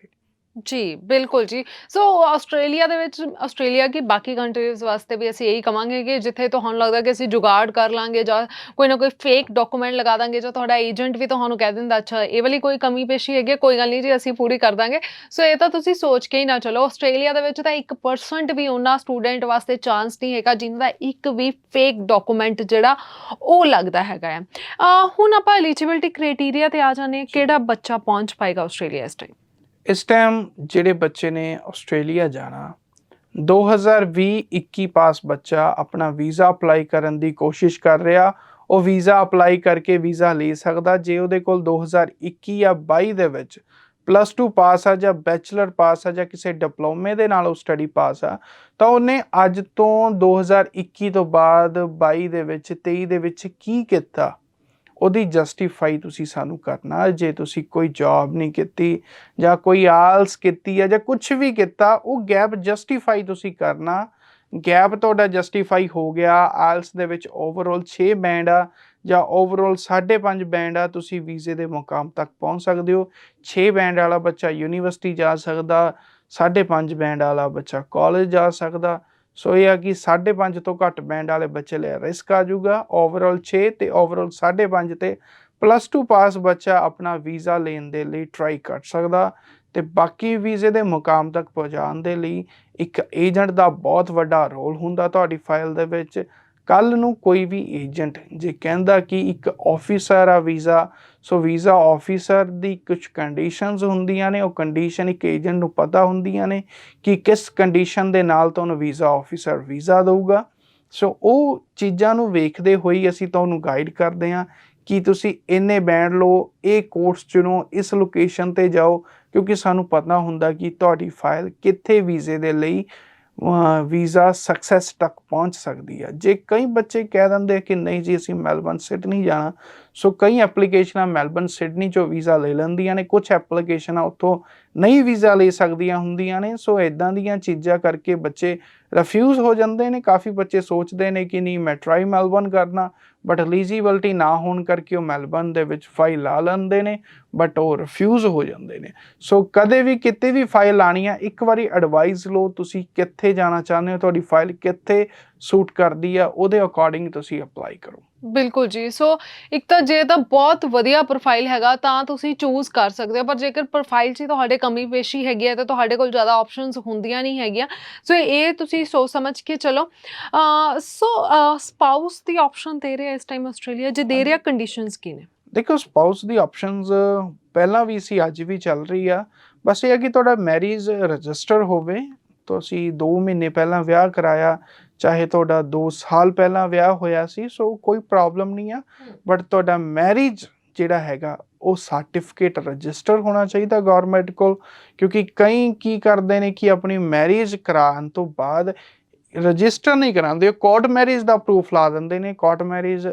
ਜੀ ਬਿਲਕੁਲ ਜੀ। ਸੋ ਆਸਟ੍ਰੇਲੀਆ ਦੇ ਵਿੱਚ ਆਸਟ੍ਰੇਲੀਆ ਕੀ ਬਾਕੀ ਕੰਟਰੀਜ਼ ਵਾਸਤੇ ਵੀ ਅਸੀਂ ਇਹੀ ਕਵਾਂਗੇ ਕਿ ਜਿੱਥੇ ਤੁਹਾਨੂੰ ਲੱਗਦਾ ਕਿ ਅਸੀਂ ਜੁਗਾੜ ਕਰ ਲਾਂਗੇ ਜਾਂ ਕੋਈ ਨਾ ਕੋਈ ਫੇਕ ਡਾਕੂਮੈਂਟ ਲਗਾ ਦਾਂਗੇ ਜਾਂ ਤੁਹਾਡਾ ਏਜੰਟ ਵੀ ਤੁਹਾਨੂੰ ਕਹਿ ਦਿੰਦਾ ਅੱਛਾ ਇਹ ਵਾਲੀ ਕੋਈ ਕਮੀ ਪੇਸ਼ੀ ਹੈਗੀ ਹੈ, ਕੋਈ ਗੱਲ ਨਹੀਂ ਜੀ ਅਸੀਂ ਪੂਰੀ ਕਰ ਦਾਂਗੇ। ਸੋ ਇਹ ਤਾਂ ਤੁਸੀਂ ਸੋਚ ਕੇ ਹੀ ਨਾ ਚਲੋ ਆਸਟ੍ਰੇਲੀਆ ਦੇ ਵਿੱਚ ਤਾਂ 1% ਵੀ ਉਹਨਾਂ ਸਟੂਡੈਂਟ ਵਾਸਤੇ ਚਾਂਸ ਨਹੀਂ ਹੈਗਾ ਜਿਨ੍ਹਾਂ ਦਾ ਇੱਕ ਵੀ ਫੇਕ ਡਾਕੂਮੈਂਟ ਜਿਹੜਾ ਉਹ ਲੱਗਦਾ ਹੈਗਾ ਹੈ। ਹੁਣ ਆਪਾਂ ਐਲੀਜੀਬਿਲਟੀ ਕ੍ਰਾਈਟੇਰੀਆ ਤੇ ਆ ਜਾਂਦੇ ਹਾਂ ਕਿਹੜਾ ਬੱਚਾ ਪਹੁੰਚ ਪਾਏਗਾ ਆਸਟ੍ਰੇਲੀਆ ਇਸ ਟਾਈਮ
ਇਸ ਟਾਈਮ ਜਿਹੜੇ ਬੱਚੇ ਨੇ ਆਸਟ੍ਰੇਲੀਆ ਜਾਣਾ 2020-21 ਪਾਸ ਬੱਚਾ ਆਪਣਾ ਵੀਜ਼ਾ ਅਪਲਾਈ ਕਰਨ ਦੀ ਕੋਸ਼ਿਸ਼ ਕਰ ਰਿਹਾ। ਉਹ ਵੀਜ਼ਾ ਅਪਲਾਈ ਕਰਕੇ ਵੀਜ਼ਾ ਲੈ ਸਕਦਾ, ਜੇ ਉਹਦੇ ਕੋਲ 2021 ਜਾਂ 22 ਦੇ ਵਿੱਚ ਪਲੱਸ 2 ਪਾਸ ਆ ਜਾਂ ਬੈਚਲਰ ਪਾਸ ਆ ਜਾਂ ਕਿਸੇ ਡਿਪਲੋਮੇ ਦੇ ਨਾਲ ਉਹ ਸਟੱਡੀ ਪਾਸ ਆ, ਤਾਂ ਉਹਨੇ ਅੱਜ ਤੋਂ 2021 ਤੋਂ ਬਾਅਦ 22 ਦੇ ਵਿੱਚ 23 ਦੇ ਵਿੱਚ ਕੀ ਕੀਤਾ? ਉਹਦੀ ਜਸਟੀਫਾਈ ਤੁਸੀਂ ਸਾਨੂੰ ਕਰਨਾ ਜੇ ਤੁਸੀਂ ਕੋਈ ਜੌਬ ਨਹੀਂ ਕੀਤੀ ਜਾਂ ਕੋਈ ਆਲਸ ਕੀਤੀ ਹੈ ਜਾਂ ਕੁਝ ਵੀ ਕੀਤਾ, ਉਹ ਗੈਪ ਜਸਟੀਫਾਈ ਤੁਸੀਂ ਕਰਨਾ। ਗੈਪ ਤੁਹਾਡਾ ਜਸਟੀਫਾਈ ਹੋ ਗਿਆ। ਆਲਸ ਦੇ ਵਿੱਚ ਓਵਰਆਲ 6 ਬੈਂਡ ਆ ਜਾਂ ਓਵਰਆਲ 5.5 ਬੈਂਡ ਆ, ਤੁਸੀਂ ਵੀਜ਼ੇ ਦੇ ਮੁਕਾਮ ਤੱਕ ਪਹੁੰਚ ਸਕਦੇ ਹੋ। 6 ਬੈਂਡ ਵਾਲਾ ਬੱਚਾ ਯੂਨੀਵਰਸਿਟੀ ਜਾ ਸਕਦਾ 5.5 ਬੈਂਡ ਵਾਲਾ ਬੱਚਾ ਕਾਲਜ ਜਾ ਸਕਦਾ। ਸੋ ਇਹ ਆ ਕਿ 5.5 ਤੋਂ ਘੱਟ ਬੈਂਡ ਵਾਲੇ ਬੱਚੇ ਲਈ ਰਿਸਕ ਆ ਜਾਊਗਾ। ਓਵਰਆਲ 6 ਤੇ ਓਵਰਆਲ 5.5 ਤੇ ਪਲੱਸ 2 ਪਾਸ ਬੱਚਾ ਆਪਣਾ ਵੀਜ਼ਾ ਲੈਣ ਦੇ ਲਈ ਟਰਾਈ ਕਰ ਸਕਦਾ ਤੇ ਬਾਕੀ ਵੀਜ਼ੇ ਦੇ ਮੁਕਾਮ ਤੱਕ ਪਹੁੰਚਾਉਣ ਦੇ ਲਈ ਇੱਕ ਏਜੰਟ ਦਾ ਬਹੁਤ ਵੱਡਾ ਰੋਲ ਹੁੰਦਾ ਤੁਹਾਡੀ ਫਾਈਲ ਦੇ ਵਿੱਚ। ਕੱਲ ਨੂੰ ਕੋਈ ਵੀ ਏਜੰਟ ਜੇ ਕਹਿੰਦਾ ਕਿ ਇੱਕ ਆਫੀਸਰ ਆ ਵੀਜ਼ਾ ਸੋ ਵੀਜ਼ਾ ਆਫੀਸਰ ਦੀ ਕੁਝ ਕੰਡੀਸ਼ਨਸ ਹੁੰਦੀਆਂ ਨੇ, ਉਹ ਕੰਡੀਸ਼ਨ ਇੱਕ ਏਜੰਟ ਨੂੰ ਪਤਾ ਹੁੰਦੀਆਂ ਨੇ ਕਿ ਕਿਸ ਕੰਡੀਸ਼ਨ ਦੇ ਨਾਲ ਤੁਹਾਨੂੰ ਵੀਜ਼ਾ ਆਫੀਸਰ ਵੀਜ਼ਾ ਦਊਗਾ। ਸੋ ਉਹ ਚੀਜ਼ਾਂ ਨੂੰ ਵੇਖਦੇ ਹੋਈ ਅਸੀਂ ਤੁਹਾਨੂੰ ਗਾਈਡ ਕਰਦੇ ਹਾਂ ਕਿ ਤੁਸੀਂ ਇੰਨੇ ਬੈਂਡ ਲਓ, ਇਹ ਕੋਰਸ ਚੁਣੋ, ਇਸ ਲੋਕੇਸ਼ਨ ਤੇ ਜਾਓ, ਕਿਉਂਕਿ ਸਾਨੂੰ ਪਤਾ ਹੁੰਦਾ ਕਿ ਤੁਹਾਡੀ ਫਾਈਲ ਕਿੱਥੇ ਵੀਜ਼ੇ ਦੇ ਲਈ ਵੀਜ਼ਾ ਸਕਸੈਸ ਤੱਕ ਪਹੁੰਚ ਸਕਦੀ ਹੈ। ਜੇ ਕਈ ਬੱਚੇ ਕਹਿ ਦਿੰਦੇ ਕਿ ਨਹੀਂ ਜੀ, ਅਸੀਂ ਮੈਲਬਨ ਸਿਡਨੀ ਜਾਣਾ ਸੋ ਕਈ ਐਪਲੀਕੇਸ਼ਨਾਂ ਮੈਲਬਨ ਸਿਡਨੀ ਚੋਂ ਵੀਜ਼ਾ ਲੈ ਲੈਂਦੀਆਂ ਨੇ ਕੁਝ ਐਪਲੀਕੇਸ਼ਨਾਂ ਉੱਥੋਂ ਨਹੀਂ ਵੀਜ਼ਾ ਲੈ ਸਕਦੀਆਂ ਹੁੰਦੀਆਂ ਨੇ ਸੋ ਇਦਾਂ ਦੀਆਂ ਚੀਜ਼ਾਂ ਕਰਕੇ ਬੱਚੇ ਰਿਫਿਊਜ਼ ਹੋ ਜਾਂਦੇ ਨੇ ਕਾਫੀ ਬੱਚੇ ਸੋਚਦੇ ਨੇ ਕਿ ਨਹੀਂ ਮੈਂ ਟਰਾਈ ਮੈਲਬਨ ਕਰਨਾ ਬਟ ਐਲੀਜੀਬਿਲਟੀ ਨਾ ਹੋਣ ਕਰਕੇ ਉਹ ਮੈਲਬਨ ਦੇ ਵਿੱਚ ਫਾਈਲ ਲਾ ਲੈਂਦੇ ਨੇ ਬਟ ਉਹ ਰਿਫਿਊਜ਼ ਹੋ ਜਾਂਦੇ ਨੇ ਸੋ ਕਦੇ ਵੀ ਕਿਤੇ ਵੀ ਫਾਈਲ ਲਾਣੀ ਆ ਇੱਕ ਵਾਰੀ ਐਡਵਾਈਸ ਲਓ ਤੁਸੀਂ ਕਿੱਥੇ ਜਾਣਾ ਚਾਹੁੰਦੇ ਹੋ ਤੁਹਾਡੀ ਫਾਈਲ ਕਿੱਥੇ ਸੂਟ ਕਰਦੀ ਆ ਉਹਦੇ ਅਕੋਰਡਿੰਗ ਤੁਸੀਂ ਅਪਲਾਈ ਕਰੋ।
ਬਿਲਕੁਲ ਜੀ ਸੋ ਇੱਕ ਤਾਂ ਜੇ ਤਾਂ ਬਹੁਤ ਵਧੀਆ ਪ੍ਰੋਫਾਈਲ ਹੈਗਾ ਤਾਂ ਤੁਸੀਂ ਚੂਜ਼ ਕਰ ਸਕਦੇ ਹੋ ਪਰ ਜੇਕਰ ਪ੍ਰੋਫਾਈਲ 'ਚ ਤੁਹਾਡੇ ਕਮੀ ਪੇਸ਼ੀ ਹੈਗੀ ਹੈ ਤਾਂ ਤੁਹਾਡੇ ਕੋਲ ਜ਼ਿਆਦਾ ਆਪਸ਼ਨਸ ਹੁੰਦੀਆਂ ਨਹੀਂ ਹੈਗੀਆਂ ਸੋ ਇਹ ਤੁਸੀਂ ਸੋਚ ਸਮਝ ਕੇ ਚਲੋ। ਸੋ ਸਪਾਊਸ ਦੀ ਆਪਸ਼ਨ ਦੇ ਰਿਹਾ ਇਸ ਟਾਈਮ ਆਸਟ੍ਰੇਲੀਆ ਜੇ ਦੇ ਰਿਹਾ ਕੰਡੀਸ਼ਨਸ ਕੀ ਨੇ?
ਦੇਖੋ ਸਪਾਊਸ ਦੀ ਆਪਸ਼ਨਸ ਪਹਿਲਾਂ ਵੀ ਸੀ ਅੱਜ ਵੀ ਚੱਲ ਰਹੀ ਆ ਬਸ ਇਹ ਹੈ ਕਿ ਤੁਹਾਡਾ ਮੈਰਿਜ ਰਜਿਸਟਰ ਹੋਵੇ ਤੁਸੀਂ 2 ਮਹੀਨੇ ਪਹਿਲਾਂ ਵਿਆਹ ਕਰਾਇਆ ਚਾਹੇ ਤੁਹਾਡਾ 2 ਸਾਲ ਪਹਿਲਾਂ ਵਿਆਹ ਹੋਇਆ ਸੀ ਸੋ ਕੋਈ ਪ੍ਰੋਬਲਮ ਨਹੀਂ ਆ। ਬਟ ਤੁਹਾਡਾ ਮੈਰਿਜ ਜਿਹੜਾ ਹੈਗਾ ਉਹ ਸਰਟੀਫਿਕੇਟ ਰਜਿਸਟਰ ਹੋਣਾ ਚਾਹੀਦਾ ਗਵਰਨਮੈਂਟ ਕੋਲ ਕਿਉਂਕਿ ਕਈ ਕੀ ਕਰਦੇ ਨੇ ਕਿ ਆਪਣੀ ਮੈਰਿਜ ਕਰਾਉਣ ਤੋਂ ਬਾਅਦ ਰਜਿਸਟਰ ਨਹੀਂ ਕਰਾਉਂਦੇ ਕੋਰਟ ਮੈਰਿਜ ਦਾ ਪ੍ਰੂਫ ਲਾ ਦਿੰਦੇ ਨੇ। ਕੋਰਟ ਮੈਰਿਜ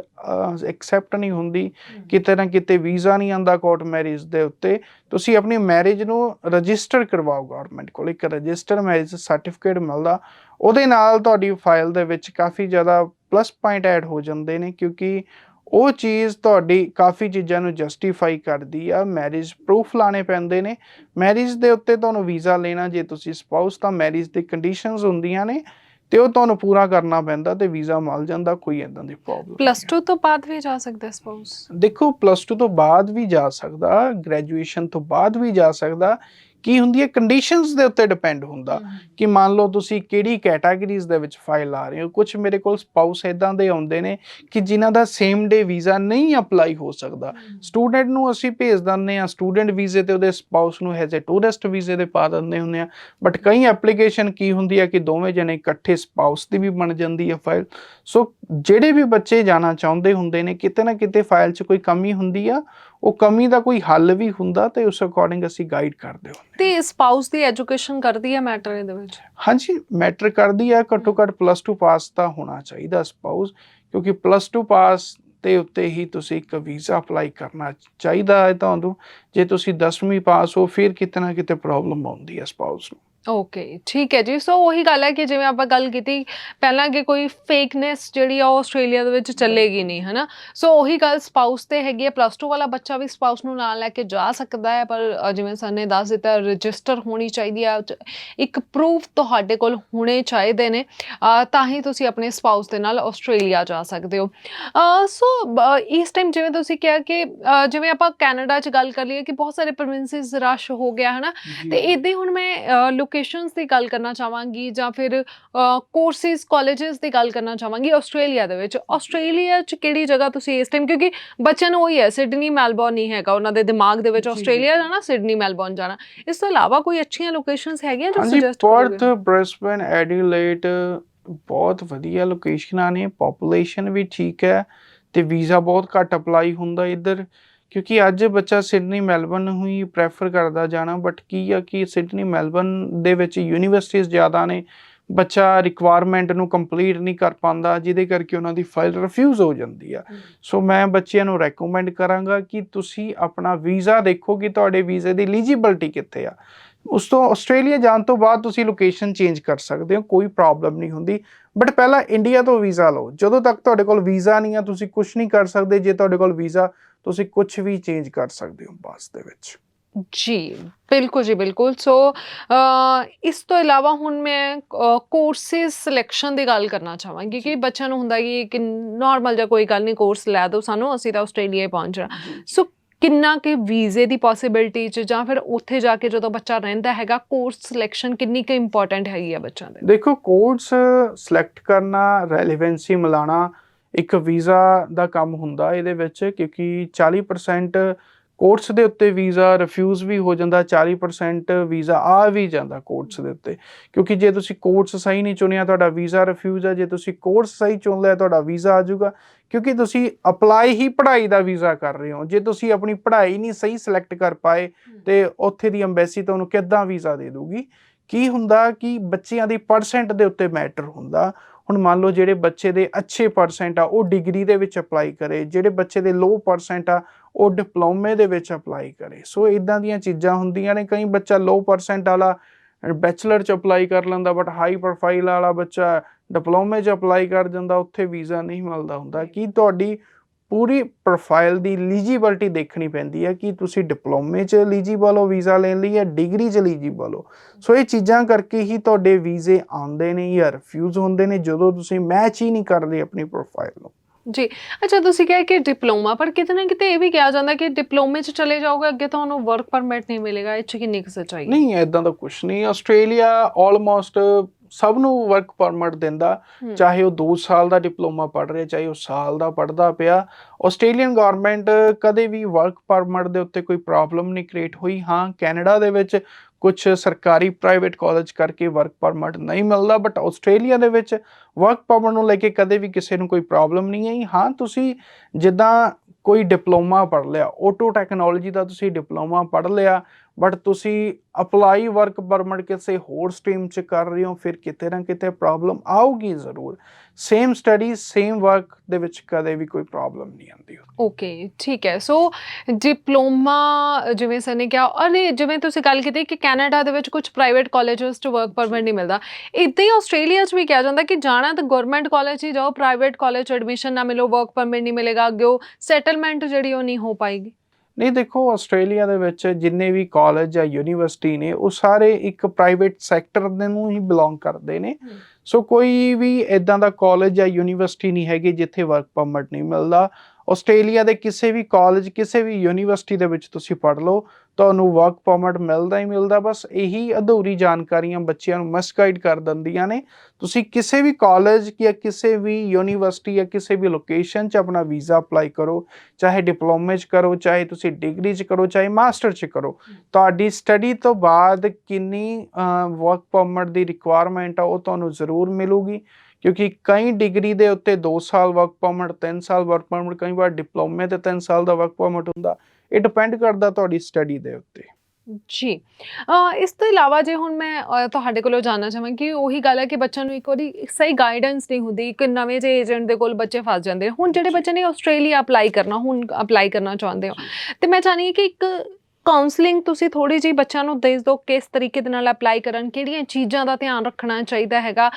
ਐਕਸੈਪਟ ਨਹੀਂ ਹੁੰਦੀ। ਕਿਤੇ ਨਾ ਕਿਤੇ ਵੀਜ਼ਾ ਨਹੀਂ ਆਂਦਾ ਕੋਰਟ ਮੈਰਿਜ ਦੇ ਉੱਤੇ। ਤੁਸੀਂ ਆਪਣੀ ਮੈਰਿਜ ਨੂੰ ਰਜਿਸਟਰ ਕਰਵਾਓ ਗਵਰਨਮੈਂਟ ਕੋਲ। ਇੱਕ ਰਜਿਸਟਰ ਮੈਰਿਜ ਸਰਟੀਫਿਕੇਟ ਮਿਲਦਾ। ਉਹਦੇ ਨਾਲ ਤੁਹਾਡੀ ਫਾਈਲ ਦੇ ਵਿੱਚ ਕਾਫੀ ਜ਼ਿਆਦਾ ਪਲੱਸ ਪੁਆਇੰਟ ਐਡ ਹੋ ਜਾਂਦੇ ਨੇ ਕਿਉਂਕਿ ਉਹ ਚੀਜ਼ ਤੁਹਾਡੀ ਕਾਫੀ ਚੀਜ਼ਾਂ ਨੂੰ ਜਸਟੀਫਾਈ ਕਰਦੀ ਆ। ਮੈਰਿਜ ਪ੍ਰੂਫ ਲਾਣੇ ਪੈਂਦੇ ਨੇ। ਮੈਰਿਜ ਦੇ ਉੱਤੇ ਤੁਹਾਨੂੰ ਵੀਜ਼ਾ ਲੈਣਾ ਜੇ ਤੁਸੀਂ ਸਪਾਊਸ ਤਾਂ ਮੈਰਿਜ ਦੀ ਕੰਡੀਸ਼ਨਸ ਹੁੰਦੀਆਂ ਨੇ ਤੇ ਉਹ ਤੁਹਾਨੂੰ ਪੂਰਾ ਕਰਨਾ ਪੈਂਦਾ ਤੇ ਵੀਜ਼ਾ ਮਿਲ ਜਾਂਦਾ ਕੋਈ ਇਦਾਂ ਦੀ ਪ੍ਰੋਬਲਮ
ਪਲੱਸ 2 ਤੋਂ ਬਾਅਦ ਵੀ ਜਾ ਸਕਦਾ ਸਪੋਜ਼
ਦੇਖੋ ਪਲੱਸ 2 ਤੋਂ ਬਾਅਦ ਵੀ ਜਾ ਸਕਦਾ ਗ੍ਰੈਜੂਏਸ਼ਨ ਤੋਂ ਬਾਅਦ ਵੀ ਜਾ ਸਕਦਾ। ਕੀ ਹੁੰਦੀ ਹੈ? ਕੰਡੀਸ਼ਨਸ ਦੇ ਉੱਤੇ ਡਿਪੈਂਡ ਹੁੰਦਾ। ਕਿ ਮੰਨ ਲਓ ਤੁਸੀਂ ਕਿਹੜੀ ਕੈਟਾਗਰੀਜ਼ ਦੇ ਵਿੱਚ ਫਾਈਲ ਆ ਰਹੇ ਹੋ। ਕੁਝ ਮੇਰੇ ਕੋਲ ਸਪਾਊਸ ਇਦਾਂ ਦੇ ਆਉਂਦੇ ਨੇ ਕਿ ਜਿਨ੍ਹਾਂ ਦਾ ਸੇਮ ਡੇ ਵੀਜ਼ਾ ਨਹੀਂ ਅਪਲਾਈ ਹੋ ਸਕਦਾ। ਸਟੂਡੈਂਟ ਨੂੰ ਅਸੀਂ ਭੇਜ ਦਿੰਦੇ ਆ ਸਟੂਡੈਂਟ ਵੀਜ਼ੇ ਤੇ ਉਹਦੇ ਸਪਾਊਸ ਨੂੰ ਹੈਜ਼ ਅ ਟੂਰਿਸਟ ਵੀਜ਼ੇ ਤੇ ਪਾ ਦਿੰਦੇ ਹੁੰਦੇ ਆ ਬਟ ਕਈ ਐਪਲੀਕੇਸ਼ਨ ਕੀ ਹੁੰਦੀ ਆ ਕਿ ਦੋਵੇਂ ਜਣੇ ਇਕੱਠੇ ਸਪਾਊਸ ਦੀ ਵੀ ਬਣ ਜਾਂਦੀ ਆ ਫਾਈਲ ਸੋ ਜਿਹੜੇ ਵੀ ਬੱਚੇ ਜਾਣਾ ਚਾਹੁੰਦੇ ਹੁੰਦੇ ਨੇ ਕਿਤੇ ਨਾ ਕਿਤੇ ਫਾਈਲ 'ਚ ਕੋਈ ਕਮੀ ਹੁੰਦੀ ਆ ਉਹ ਕਮੀ ਦਾ ਕੋਈ ਹੱਲ ਵੀ ਹੁੰਦਾ ਤੇ ਉਸ ਅਕੋਰਡਿੰਗ ਅਸੀਂ ਗਾਈਡ ਕਰਦੇ ਹਾਂ
ਤੇ ਸਪਾਊਸ ਦੀ ਐਜੂਕੇਸ਼ਨ ਕਰਦੀ ਹੈ ਮੈਟਰ ਇਹਦੇ ਵਿੱਚ?
ਹਾਂਜੀ ਮੈਟਰ ਕਰਦੀ ਹੈ ਘੱਟੋ ਘੱਟ ਪਲੱਸ 2 ਪਾਸ ਤਾਂ ਹੋਣਾ ਚਾਹੀਦਾ ਸਪਾਊਸ ਕਿਉਂਕਿ ਪਲੱਸ 2 ਪਾਸ ਤੇ ਉੱਤੇ ਹੀ ਤੁਸੀਂ ਇੱਕ ਵੀਜ਼ਾ ਅਪਲਾਈ ਕਰਨਾ ਚਾਹੀਦਾ ਹੈ ਤੁਹਾਨੂੰ ਜੇ ਤੁਸੀਂ 10ਵੀਂ ਪਾਸ ਹੋ ਫਿਰ ਕਿਤੇ ਨਾ ਕਿਤੇ ਪ੍ਰੋਬਲਮ ਆਉਂਦੀ ਹੈ ਸਪਾਊਸ ਨੂੰ।
ਓਕੇ ਠੀਕ ਹੈ ਜੀ। ਸੋ ਉਹੀ ਗੱਲ ਹੈ ਕਿ ਜਿਵੇਂ ਆਪਾਂ ਗੱਲ ਕੀਤੀ ਪਹਿਲਾਂ ਕਿ ਕੋਈ ਫੇਕਨੈਸ ਜਿਹੜੀ ਆ ਉਹ ਆਸਟ੍ਰੇਲੀਆ ਦੇ ਵਿੱਚ ਚੱਲੇਗੀ ਨਹੀਂ ਹਨਾ? ਸੋ ਉਹੀ ਗੱਲ ਸਪਾਊਸ ਤੇ ਹੈਗੀ ਹੈ। ਪਲੱਸ 2 ਵਾਲਾ ਬੱਚਾ ਵੀ ਸਪਾਊਸ ਨੂੰ ਨਾਲ ਲੈ ਕੇ ਜਾ ਸਕਦਾ ਹੈ ਪਰ ਜਿਵੇਂ ਸਰ ਨੇ ਦੱਸ ਦਿੱਤਾ ਰਜਿਸਟਰ ਹੋਣੀ ਚਾਹੀਦੀ ਹੈ ਇੱਕ ਪ੍ਰੂਫ ਤੁਹਾਡੇ ਕੋਲ ਹੋਣੇ ਚਾਹੀਦੇ ਨੇ। ਤਾਂ ਹੀ ਤੁਸੀਂ ਆਪਣੇ ਸਪਾਊਸ ਦੇ ਨਾਲ ਆਸਟ੍ਰੇਲੀਆ ਜਾ ਸਕਦੇ ਹੋ। ਸੋ ਇਸ ਟਾਈਮ ਜਿਵੇਂ ਤੁਸੀਂ ਕਿਹਾ ਕਿ ਜਿਵੇਂ ਆਪਾਂ ਕੈਨੇਡਾ 'ਚ ਗੱਲ ਕਰ ਲਈਏ ਕਿ ਬਹੁਤ ਸਾਰੇ ਪ੍ਰੋਵਿੰਸਿਸ ਰਸ਼ ਹੋ ਗਿਆ ਹਨਾ? ਤੇ ਇਦਾਂ ਹੁਣ ਮੈਂ ਲੋਕੇਸ਼ਨਸ ਦੀ ਗੱਲ ਕਰਨਾ ਚਾਹਾਂਗੀ ਜਾਂ ਫਿਰ ਕੋਰਸਿਸ ਕਾਲਜਸ ਦੀ ਗੱਲ ਕਰਨਾ ਚਾਹਾਂਗੀ ਆਸਟ੍ਰੇਲੀਆ ਦੇ ਵਿੱਚ। ਆਸਟ੍ਰੇਲੀਆ 'ਚ ਕਿਹੜੀ ਜਗ੍ਹਾ ਤੁਸੀਂ ਇਸ ਟਾਈਮ ਕਿਉਂਕਿ ਬੱਚਿਆਂ ਨੂੰ ਉਹੀ ਹੈ ਸਿਡਨੀ ਮੈਲਬੌਰਨ ਨਹੀਂ ਹੈਗਾ ਉਹਨਾਂ ਦੇ ਦਿਮਾਗ ਦੇ ਵਿੱਚ। ਆਸਟ੍ਰੇਲੀਆ ਜਾਣਾ ਸਿਡਨੀ ਮੈਲਬੌਰਨ ਜਾਣਾ। ਇਸ ਤੋਂ ਇਲਾਵਾ ਕੋਈ ਅੱਛੀਆਂ ਲੋਕੇਸ਼ਨਸ ਹੈਗੀਆਂ ਜੋ ਸੁਜੈਸਟ
ਪਰਥ ਬ੍ਰਿਸਬਨ ਐਡੀਲੇਟ ਬਹੁਤ ਵਧੀਆ ਲੋਕੇਸ਼ਨਾਂ ਨੇ। ਪੋਪੂਲੇਸ਼ਨ ਵੀ ਠੀਕ ਹੈ ਤੇ ਵੀਜ਼ਾ ਬਹੁਤ ਘੱਟ ਅਪਲਾਈ ਹੁੰਦਾ ਇੱਧਰ। ਕਿਉਂਕਿ ਅੱਜ ਬੱਚਾ ਸਿਡਨੀ ਮੈਲਬਨ ਨੂੰ ਹੀ ਪ੍ਰੈਫਰ ਕਰਦਾ ਜਾਣਾ ਬਟ ਕੀ ਆ ਕਿ ਸਿਡਨੀ ਮੈਲਬਨ ਦੇ ਵਿੱਚ ਯੂਨੀਵਰਸਿਟੀਆਂ ਜ਼ਿਆਦਾ ਨੇ ਬੱਚਾ ਰਿਕੁਆਇਰਮੈਂਟ ਨੂੰ ਕੰਪਲੀਟ ਨਹੀਂ ਕਰ ਪਾਉਂਦਾ ਜਿਹਦੇ ਕਰਕੇ ਉਹਨਾਂ ਦੀ ਫਾਈਲ ਰਿਫਿਊਜ਼ ਹੋ ਜਾਂਦੀ ਆ। ਸੋ ਮੈਂ ਬੱਚਿਆਂ ਨੂੰ ਰეკਮੈਂਡ ਕਰਾਂਗਾ ਕਿ ਤੁਸੀਂ ਆਪਣਾ ਵੀਜ਼ਾ ਦੇਖੋ ਕਿ ਤੁਹਾਡੇ ਵੀਜ਼ੇ ਦੀ ਐਲੀਜੀਬਿਲਟੀ ਕਿੱਥੇ ਆ। ਉਸ ਤੋਂ ਆਸਟ੍ਰੇਲੀਆ ਜਾਣ ਤੋਂ ਬਾਅਦ ਤੁਸੀਂ ਲੋਕੇਸ਼ਨ ਚੇਂਜ ਕਰ ਸਕਦੇ ਹੋ ਕੋਈ ਪ੍ਰੋਬਲਮ ਨਹੀਂ ਹੁੰਦੀ। ਬਟ ਪਹਿਲਾਂ ਇੰਡੀਆ ਤੋਂ ਵੀਜ਼ਾ ਲਓ। ਜਦੋਂ ਤੱਕ ਤੁਹਾਡੇ ਕੋਲ ਵੀਜ਼ਾ ਨਹੀਂ ਆ ਤੁਸੀਂ ਕੁਝ ਨਹੀਂ ਕਰ ਸਕਦੇ। ਜੇ ਤੁਹਾਡੇ ਕੋਲ ਵੀਜ਼ਾ ਤੁਸੀਂ ਕੁਝ ਵੀ ਚੇਂਜ ਕਰ ਸਕਦੇ ਹੋ ਬੱਸ ਦੇ ਵਿੱਚ।
ਜੀ ਬਿਲਕੁਲ ਜੀ ਬਿਲਕੁਲ। ਸੋ ਇਸ ਤੋਂ ਇਲਾਵਾ ਹੁਣ ਮੈਂ ਕੋਰਸਿਸ ਸਿਲੈਕਸ਼ਨ ਦੀ ਗੱਲ ਕਰਨਾ ਚਾਹਾਂਗੀ ਕਿ ਬੱਚਿਆਂ ਨੂੰ ਹੁੰਦਾ ਕਿ ਕਿ ਨਾਰਮਲ ਜਿਹਾ ਕੋਈ ਗੱਲ ਨਹੀਂ ਕੋਰਸ ਲੈ ਦਿਓ ਸਾਨੂੰ ਅਸੀਂ ਤਾਂ ਆਸਟ੍ਰੇਲੀਆ ਹੀ ਪਹੁੰਚਣਾ ਸੋ ਕਿੰਨਾ ਕਿ ਵੀਜ਼ੇ ਦੀ ਪੋਸਿਬਿਲਿਟੀ ਚ ਜਾਂ ਫਿਰ ਉੱਥੇ ਜਾ ਕੇ ਜਦੋਂ ਬੱਚਾ ਰਹਿੰਦਾ ਹੈਗਾ ਕੋਰਸ ਸਿਲੈਕਸ਼ਨ ਕਿੰਨੀ ਕੁ ਇੰਪੋਰਟੈਂਟ ਹੈਗੀ ਆ ਬੱਚਿਆਂ ਦੇ
ਦੇਖੋ ਕੋਰਸ ਸਿਲੈਕਟ ਕਰਨਾ ਰੈਲੇਵੈਂਸੀ ਮਿਲਾਣਾ ਇੱਕ ਵੀਜ਼ਾ ਦਾ ਕੰਮ ਹੁੰਦਾ ਇਹਦੇ ਵਿੱਚ ਕਿਉਂਕਿ 40% ਕੋਰਸ ਦੇ ਉੱਤੇ ਵੀਜ਼ਾ ਰਿਫਿਊਜ਼ ਵੀ ਹੋ ਜਾਂਦਾ 40% ਵੀਜ਼ਾ ਆ ਵੀ ਜਾਂਦਾ ਕੋਰਸ ਦੇ ਉੱਤੇ। ਕਿਉਂਕਿ ਜੇ ਤੁਸੀਂ ਕੋਰਸ ਸਹੀ ਨਹੀਂ ਚੁਣਿਆ ਤੁਹਾਡਾ ਵੀਜ਼ਾ ਰਿਫਿਊਜ਼ ਹੈ ਜੇ ਤੁਸੀਂ ਕੋਰਸ ਸਹੀ ਚੁਣ ਲਿਆ ਤੁਹਾਡਾ ਵੀਜ਼ਾ ਆ ਜਾਊਗਾ। ਕਿਉਂਕਿ ਤੁਸੀਂ ਅਪਲਾਈ ਹੀ ਪੜ੍ਹਾਈ ਦਾ ਵੀਜ਼ਾ ਕਰ ਰਹੇ ਹੋ। ਜੇ ਤੁਸੀਂ ਆਪਣੀ ਪੜ੍ਹਾਈ ਨਹੀਂ ਸਹੀ ਸਿਲੈਕਟ ਕਰ ਪਾਏ ਤੇ ਉੱਥੇ ਦੀ ਐਮਬੈਸੀ ਤੁਹਾਨੂੰ ਕਿੱਦਾਂ ਵੀਜ਼ਾ ਦੇ ਦੂਗੀ ਕੀ ਹੁੰਦਾ ਕਿ ਬੱਚਿਆਂ ਦੀ ਪਰਸੈਂਟ ਦੇ ਉੱਤੇ ਮੈਟਰ ਹੁੰਦਾ? ਹੁਣ ਮੰਨ ਲਓ ਜਿਹੜੇ ਬੱਚੇ ਦੇ ਅੱਛੇ ਪਰਸੈਂਟ ਆ, ਉਹ ਡਿਗਰੀ ਦੇ ਵਿੱਚ ਅਪਲਾਈ ਕਰੇ, ਜਿਹੜੇ ਬੱਚੇ ਦੇ ਲੋ ਪਰਸੈਂਟ ਆ, ਉਹ ਡਿਪਲੋਮੇ ਦੇ ਵਿੱਚ ਅਪਲਾਈ ਕਰੇ। ਸੋ ਇਦਾਂ ਦੀਆਂ ਚੀਜ਼ਾਂ ਹੁੰਦੀਆਂ ਨੇ, ਕਈ ਬੱਚਾ ਲੋ ਪਰਸੈਂਟ ਵਾਲਾ ਬੈਚਲਰ ਚ ਅਪਲਾਈ ਕਰ ਲੈਂਦਾ ਬਟ ਹਾਈ ਪ੍ਰੋਫਾਈਲ ਵਾਲਾ ਬੱਚਾ ਡਿਪਲੋਮੇ ਚ ਅਪਲਾਈ ਕਰ ਜਾਂਦਾ ਉੱਥੇ ਵੀਜ਼ਾ ਨਹੀਂ ਮਿਲਦਾ ਹੁੰਦਾ। ਕੀ ਤੁਹਾਡੀ ਪੂਰੀ ਪ੍ਰੋਫਾਈਲ ਦੀ ਐਲੀਜੀਬਿਲਟੀ ਦੇਖਣੀ ਪੈਂਦੀ ਹੈ ਕਿ ਤੁਸੀਂ ਡਿਪਲੋਮੇ ਚ ਐਲੀਜੀਬਲ ਹੋ ਵੀਜ਼ਾ ਲੈਣ ਲਈ ਜਾਂ ਡਿਗਰੀ ਚ ਐਲੀਜੀਬਲ ਹੋ। ਸੋ ਇਹ ਚੀਜ਼ਾਂ ਕਰਕੇ ਹੀ ਤੁਹਾਡੇ ਵੀਜ਼ੇ ਆਉਂਦੇ ਨੇ ਜਾਂ ਰਿਫਿਊਜ਼ ਹੁੰਦੇ ਨੇ ਜਦੋਂ ਤੁਸੀਂ ਮੈਚ ਹੀ ਨਹੀਂ ਕਰਦੇ ਆਪਣੀ ਪ੍ਰੋਫਾਈਲ ਨੂੰ।
ਜੀ ਅੱਛਾ ਤੁਸੀਂ ਕਿਹਾ ਕਿ ਡਿਪਲੋਮਾ ਪਰ ਕਿਤੇ ਨਾ ਕਿਤੇ ਇਹ ਵੀ ਕਿਹਾ ਜਾਂਦਾ ਕਿ ਡਿਪਲੋਮੇ 'ਚ ਚਲੇ ਜਾਓਗੇ ਅੱਗੇ ਤੁਹਾਨੂੰ ਵਰਕ ਪਰਮਿਟ ਨਹੀਂ ਮਿਲੇਗਾ ਇਹ 'ਚ ਕਿੰਨੀ ਕੁ ਸੱਚਾਈ
ਨਹੀਂ ਐਦਾਂ ਦਾ ਕੁਝ ਨਹੀਂ ਆਸਟ੍ਰੇਲੀਆ ਆਲਮੋਸਟ ਸਭ ਨੂੰ ਵਰਕ ਪਰਮਿਟ ਦਿੰਦਾ ਚਾਹੇ ਉਹ 2 ਸਾਲ ਦਾ ਡਿਪਲੋਮਾ ਪੜ੍ਹ ਰਿਹਾ ਚਾਹੇ ਉਹ ਸਾਲ ਦਾ ਪੜ੍ਹਦਾ ਪਿਆ ਆਸਟ੍ਰੇਲੀਅਨ ਗਵਰਨਮੈਂਟ ਕਦੇ ਵੀ ਵਰਕ ਪਰਮਿਟ ਦੇ ਉੱਤੇ ਕੋਈ ਪ੍ਰੋਬਲਮ ਨਹੀਂ ਕ੍ਰੀਏਟ ਹੋਈ। ਹਾਂ ਕੈਨੇਡਾ ਦੇ ਵਿੱਚ ਕੁਝ ਸਰਕਾਰੀ ਪ੍ਰਾਈਵੇਟ ਕਾਲਜ ਕਰਕੇ ਵਰਕ ਪਰਮਿਟ ਨਹੀਂ ਮਿਲਦਾ ਬਟ ਆਸਟ੍ਰੇਲੀਆ ਦੇ ਵਿੱਚ ਵਰਕ ਪਰਮਿਟ ਨੂੰ ਲੈ ਕੇ ਕਦੇ ਵੀ ਕਿਸੇ ਨੂੰ ਕੋਈ ਪ੍ਰੋਬਲਮ ਨਹੀਂ ਆਈ। ਹਾਂ ਤੁਸੀਂ ਜਿੱਦਾਂ ਕੋਈ ਡਿਪਲੋਮਾ ਪੜ੍ਹ ਲਿਆ ਆਟੋ ਟੈਕਨੋਲੋਜੀ ਦਾ ਤੁਸੀਂ ਡਿਪਲੋਮਾ ਪੜ੍ਹ ਲਿਆ ਬਟ ਤੁਸੀਂ ਅਪਲਾਈ ਵਰਕ ਪਰਮਿਟ ਕਿਸੇ ਹੋਰ ਸਟਰੀਮ 'ਚ ਕਰ ਰਹੇ ਹੋ, ਫਿਰ ਕਿਤੇ ਨਾ ਕਿਤੇ ਪ੍ਰੋਬਲਮ ਆਊਗੀ ਜ਼ਰੂਰ। ਸੇਮ ਸਟੱਡੀ ਸੇਮ ਵਰਕ ਦੇ ਵਿੱਚ ਕਦੇ ਵੀ ਕੋਈ ਪ੍ਰੋਬਲਮ ਨਹੀਂ ਆਉਂਦੀ
ਓਕੇ ਠੀਕ ਹੈ। ਸੋ ਡਿਪਲੋਮਾ ਜਿਵੇਂ ਸਰ ਨੇ ਕਿਹਾ, ਅਰੇ ਜਿਵੇਂ ਤੁਸੀਂ ਗੱਲ ਕੀਤੀ ਕਿ ਕੈਨੇਡਾ ਦੇ ਵਿੱਚ ਕੁਝ ਪ੍ਰਾਈਵੇਟ ਕਾਲਜਸ 'ਚ ਵਰਕ ਪਰਮਿਟ ਨਹੀਂ ਮਿਲਦਾ, ਇਦਾਂ ਹੀ ਆਸਟ੍ਰੇਲੀਆ 'ਚ ਵੀ ਕਿਹਾ ਜਾਂਦਾ ਕਿ ਜਾਣਾ ਤਾਂ ਗਵਰਨਮੈਂਟ ਕਾਲਜ ਹੀ ਜਾਓ ਪ੍ਰਾਈਵੇਟ ਕਾਲਜ 'ਚ ਐਡਮਿਸ਼ਨ ਨਾ ਮਿਲੋ ਵਰਕ ਪਰਮਿਟ ਨਹੀਂ ਮਿਲੇਗਾ, ਅੱਗੇ ਉਹ ਸੈਟਲਮੈਂਟ ਜਿਹੜੀ ਉਹ ਨਹੀਂ ਹੋ ਪਾਏਗੀ।
ਨਹੀਂ, ਦੇਖੋ, ਆਸਟ੍ਰੇਲੀਆ ਦੇ ਵਿੱਚ ਜਿੰਨੇ ਵੀ ਕਾਲਜ ਜਾਂ ਯੂਨੀਵਰਸਿਟੀ ਨੇ, ਉਹ ਸਾਰੇ ਇੱਕ ਪ੍ਰਾਈਵੇਟ ਸੈਕਟਰ ਦੇ ਨੂੰ ਹੀ ਬਿਲੋਂਗ ਕਰਦੇ ਨੇ। ਸੋ ਕੋਈ ਵੀ ਇਦਾਂ ਦਾ ਕਾਲਜ ਜਾਂ ਯੂਨੀਵਰਸਿਟੀ ਨਹੀਂ ਹੈਗੀ ਜਿੱਥੇ ਵਰਕ ਪਰਮਿਟ ਨਹੀਂ ਮਿਲਦਾ। ਆਸਟ੍ਰੇਲੀਆ ਦੇ ਕਿਸੇ ਵੀ ਕਾਲਜ ਕਿਸੇ ਵੀ ਯੂਨੀਵਰਸਿਟੀ ਦੇ ਵਿੱਚ ਤੁਸੀਂ ਪੜ੍ਹ ਲਓ, ਤੁਹਾਨੂੰ ਵਰਕ ਪਰਮਿਟ ਮਿਲਦਾ ਹੀ ਮਿਲਦਾ। ਬਸ ਇਹੀ ਅਧੂਰੀ ਜਾਣਕਾਰੀਆਂ ਬੱਚਿਆਂ ਨੂੰ ਮਿਸਗਾਈਡ ਕਰ ਦਿੰਦੀਆਂ ਨੇ। ਤੁਸੀਂ ਕਿਸੇ ਵੀ ਕਾਲਜ ਜਾਂ ਕਿਸੇ ਵੀ ਯੂਨੀਵਰਸਿਟੀ ਜਾਂ ਕਿਸੇ ਵੀ ਲੋਕੇਸ਼ਨ 'ਚ ਆਪਣਾ ਵੀਜ਼ਾ ਅਪਲਾਈ ਕਰੋ। ਚਾਹੇ ਡਿਪਲੋਮੇ 'ਚ ਕਰੋ, ਚਾਹੇ ਤੁਸੀਂ ਡਿਗਰੀ 'ਚ ਕਰੋ, ਚਾਹੇ ਮਾਸਟਰ 'ਚ ਕਰੋ। ਤੁਹਾਡੀ ਸਟੱਡੀ ਤੋਂ ਬਾਅਦ ਕਿੰਨੀ ਵਰਕ ਪਰਮਿਟ ਦੀ ਰਿਕੁਆਇਰਮੈਂਟ ਆ ਉਹ ਤੁਹਾਨੂੰ ਜ਼ਰੂਰ ਮਿਲੂਗੀ ਕਿਉਂਕਿ ਕਈ ਡਿਗਰੀ ਦੇ ਉੱਤੇ 2 ਸਾਲ ਵਰਕ ਪਰਮਿਟ 3 ਸਾਲ ਵਰਕ ਪਰਮਿਟ ਕਈ ਵਾਰ ਡਿਪਲੋਮੇ ਤੇ 3 ਸਾਲ ਦਾ ਵਰਕ ਪਰਮਿਟ ਹੁੰਦਾ ਇਹ ਡਿਪੈਂਡ ਕਰਦਾ ਤੁਹਾਡੀ ਸਟੱਡੀ ਦੇ ਉੱਤੇ।
ਜੀ ਇਸ ਤੋਂ ਇਲਾਵਾ ਜੇ ਹੁਣ ਮੈਂ ਤੁਹਾਡੇ ਕੋਲੋਂ ਜਾਨਣਾ ਚਾਹਾਂ ਕਿ ਉਹੀ ਗੱਲ ਹੈ ਕਿ ਬੱਚਿਆਂ ਨੂੰ ਇੱਕ ਵਾਰੀ ਸਹੀ ਗਾਈਡੈਂਸ ਨਹੀਂ ਹੁੰਦੀ ਇੱਕ ਨਵੇਂ ਜਿਹੇ ਏਜੰਟ ਦੇ ਕੋਲ ਬੱਚੇ ਫਸ ਜਾਂਦੇ। ਹੁਣ ਜਿਹੜੇ ਬੱਚੇ ਨੇ ਆਸਟ੍ਰੇਲੀਆ ਅਪਲਾਈ ਕਰਨਾ ਹੁਣ ਅਪਲਾਈ ਕਰਨਾ ਚਾਹੁੰਦੇ ਹੋ ਤੇ ਮੈਂ ਚਾਹਨੀ ਕਿ ਇੱਕ ਕਾਉਂਸਲਿੰਗ ਤੁਸੀਂ ਥੋੜੀ ਜਿਹੀ ਬੱਚਿਆਂ ਨੂੰ ਦੇ ਦਿਓ ਕਿਸ ਤਰੀਕੇ ਦੇ ਨਾਲ ਅਪਲਾਈ ਕਰਨ, ਕਿਹੜੀਆਂ ਚੀਜ਼ਾਂ ਦਾ ਧਿਆਨ ਰੱਖਣਾ ਚਾਹੀਦਾ ਹੈਗਾ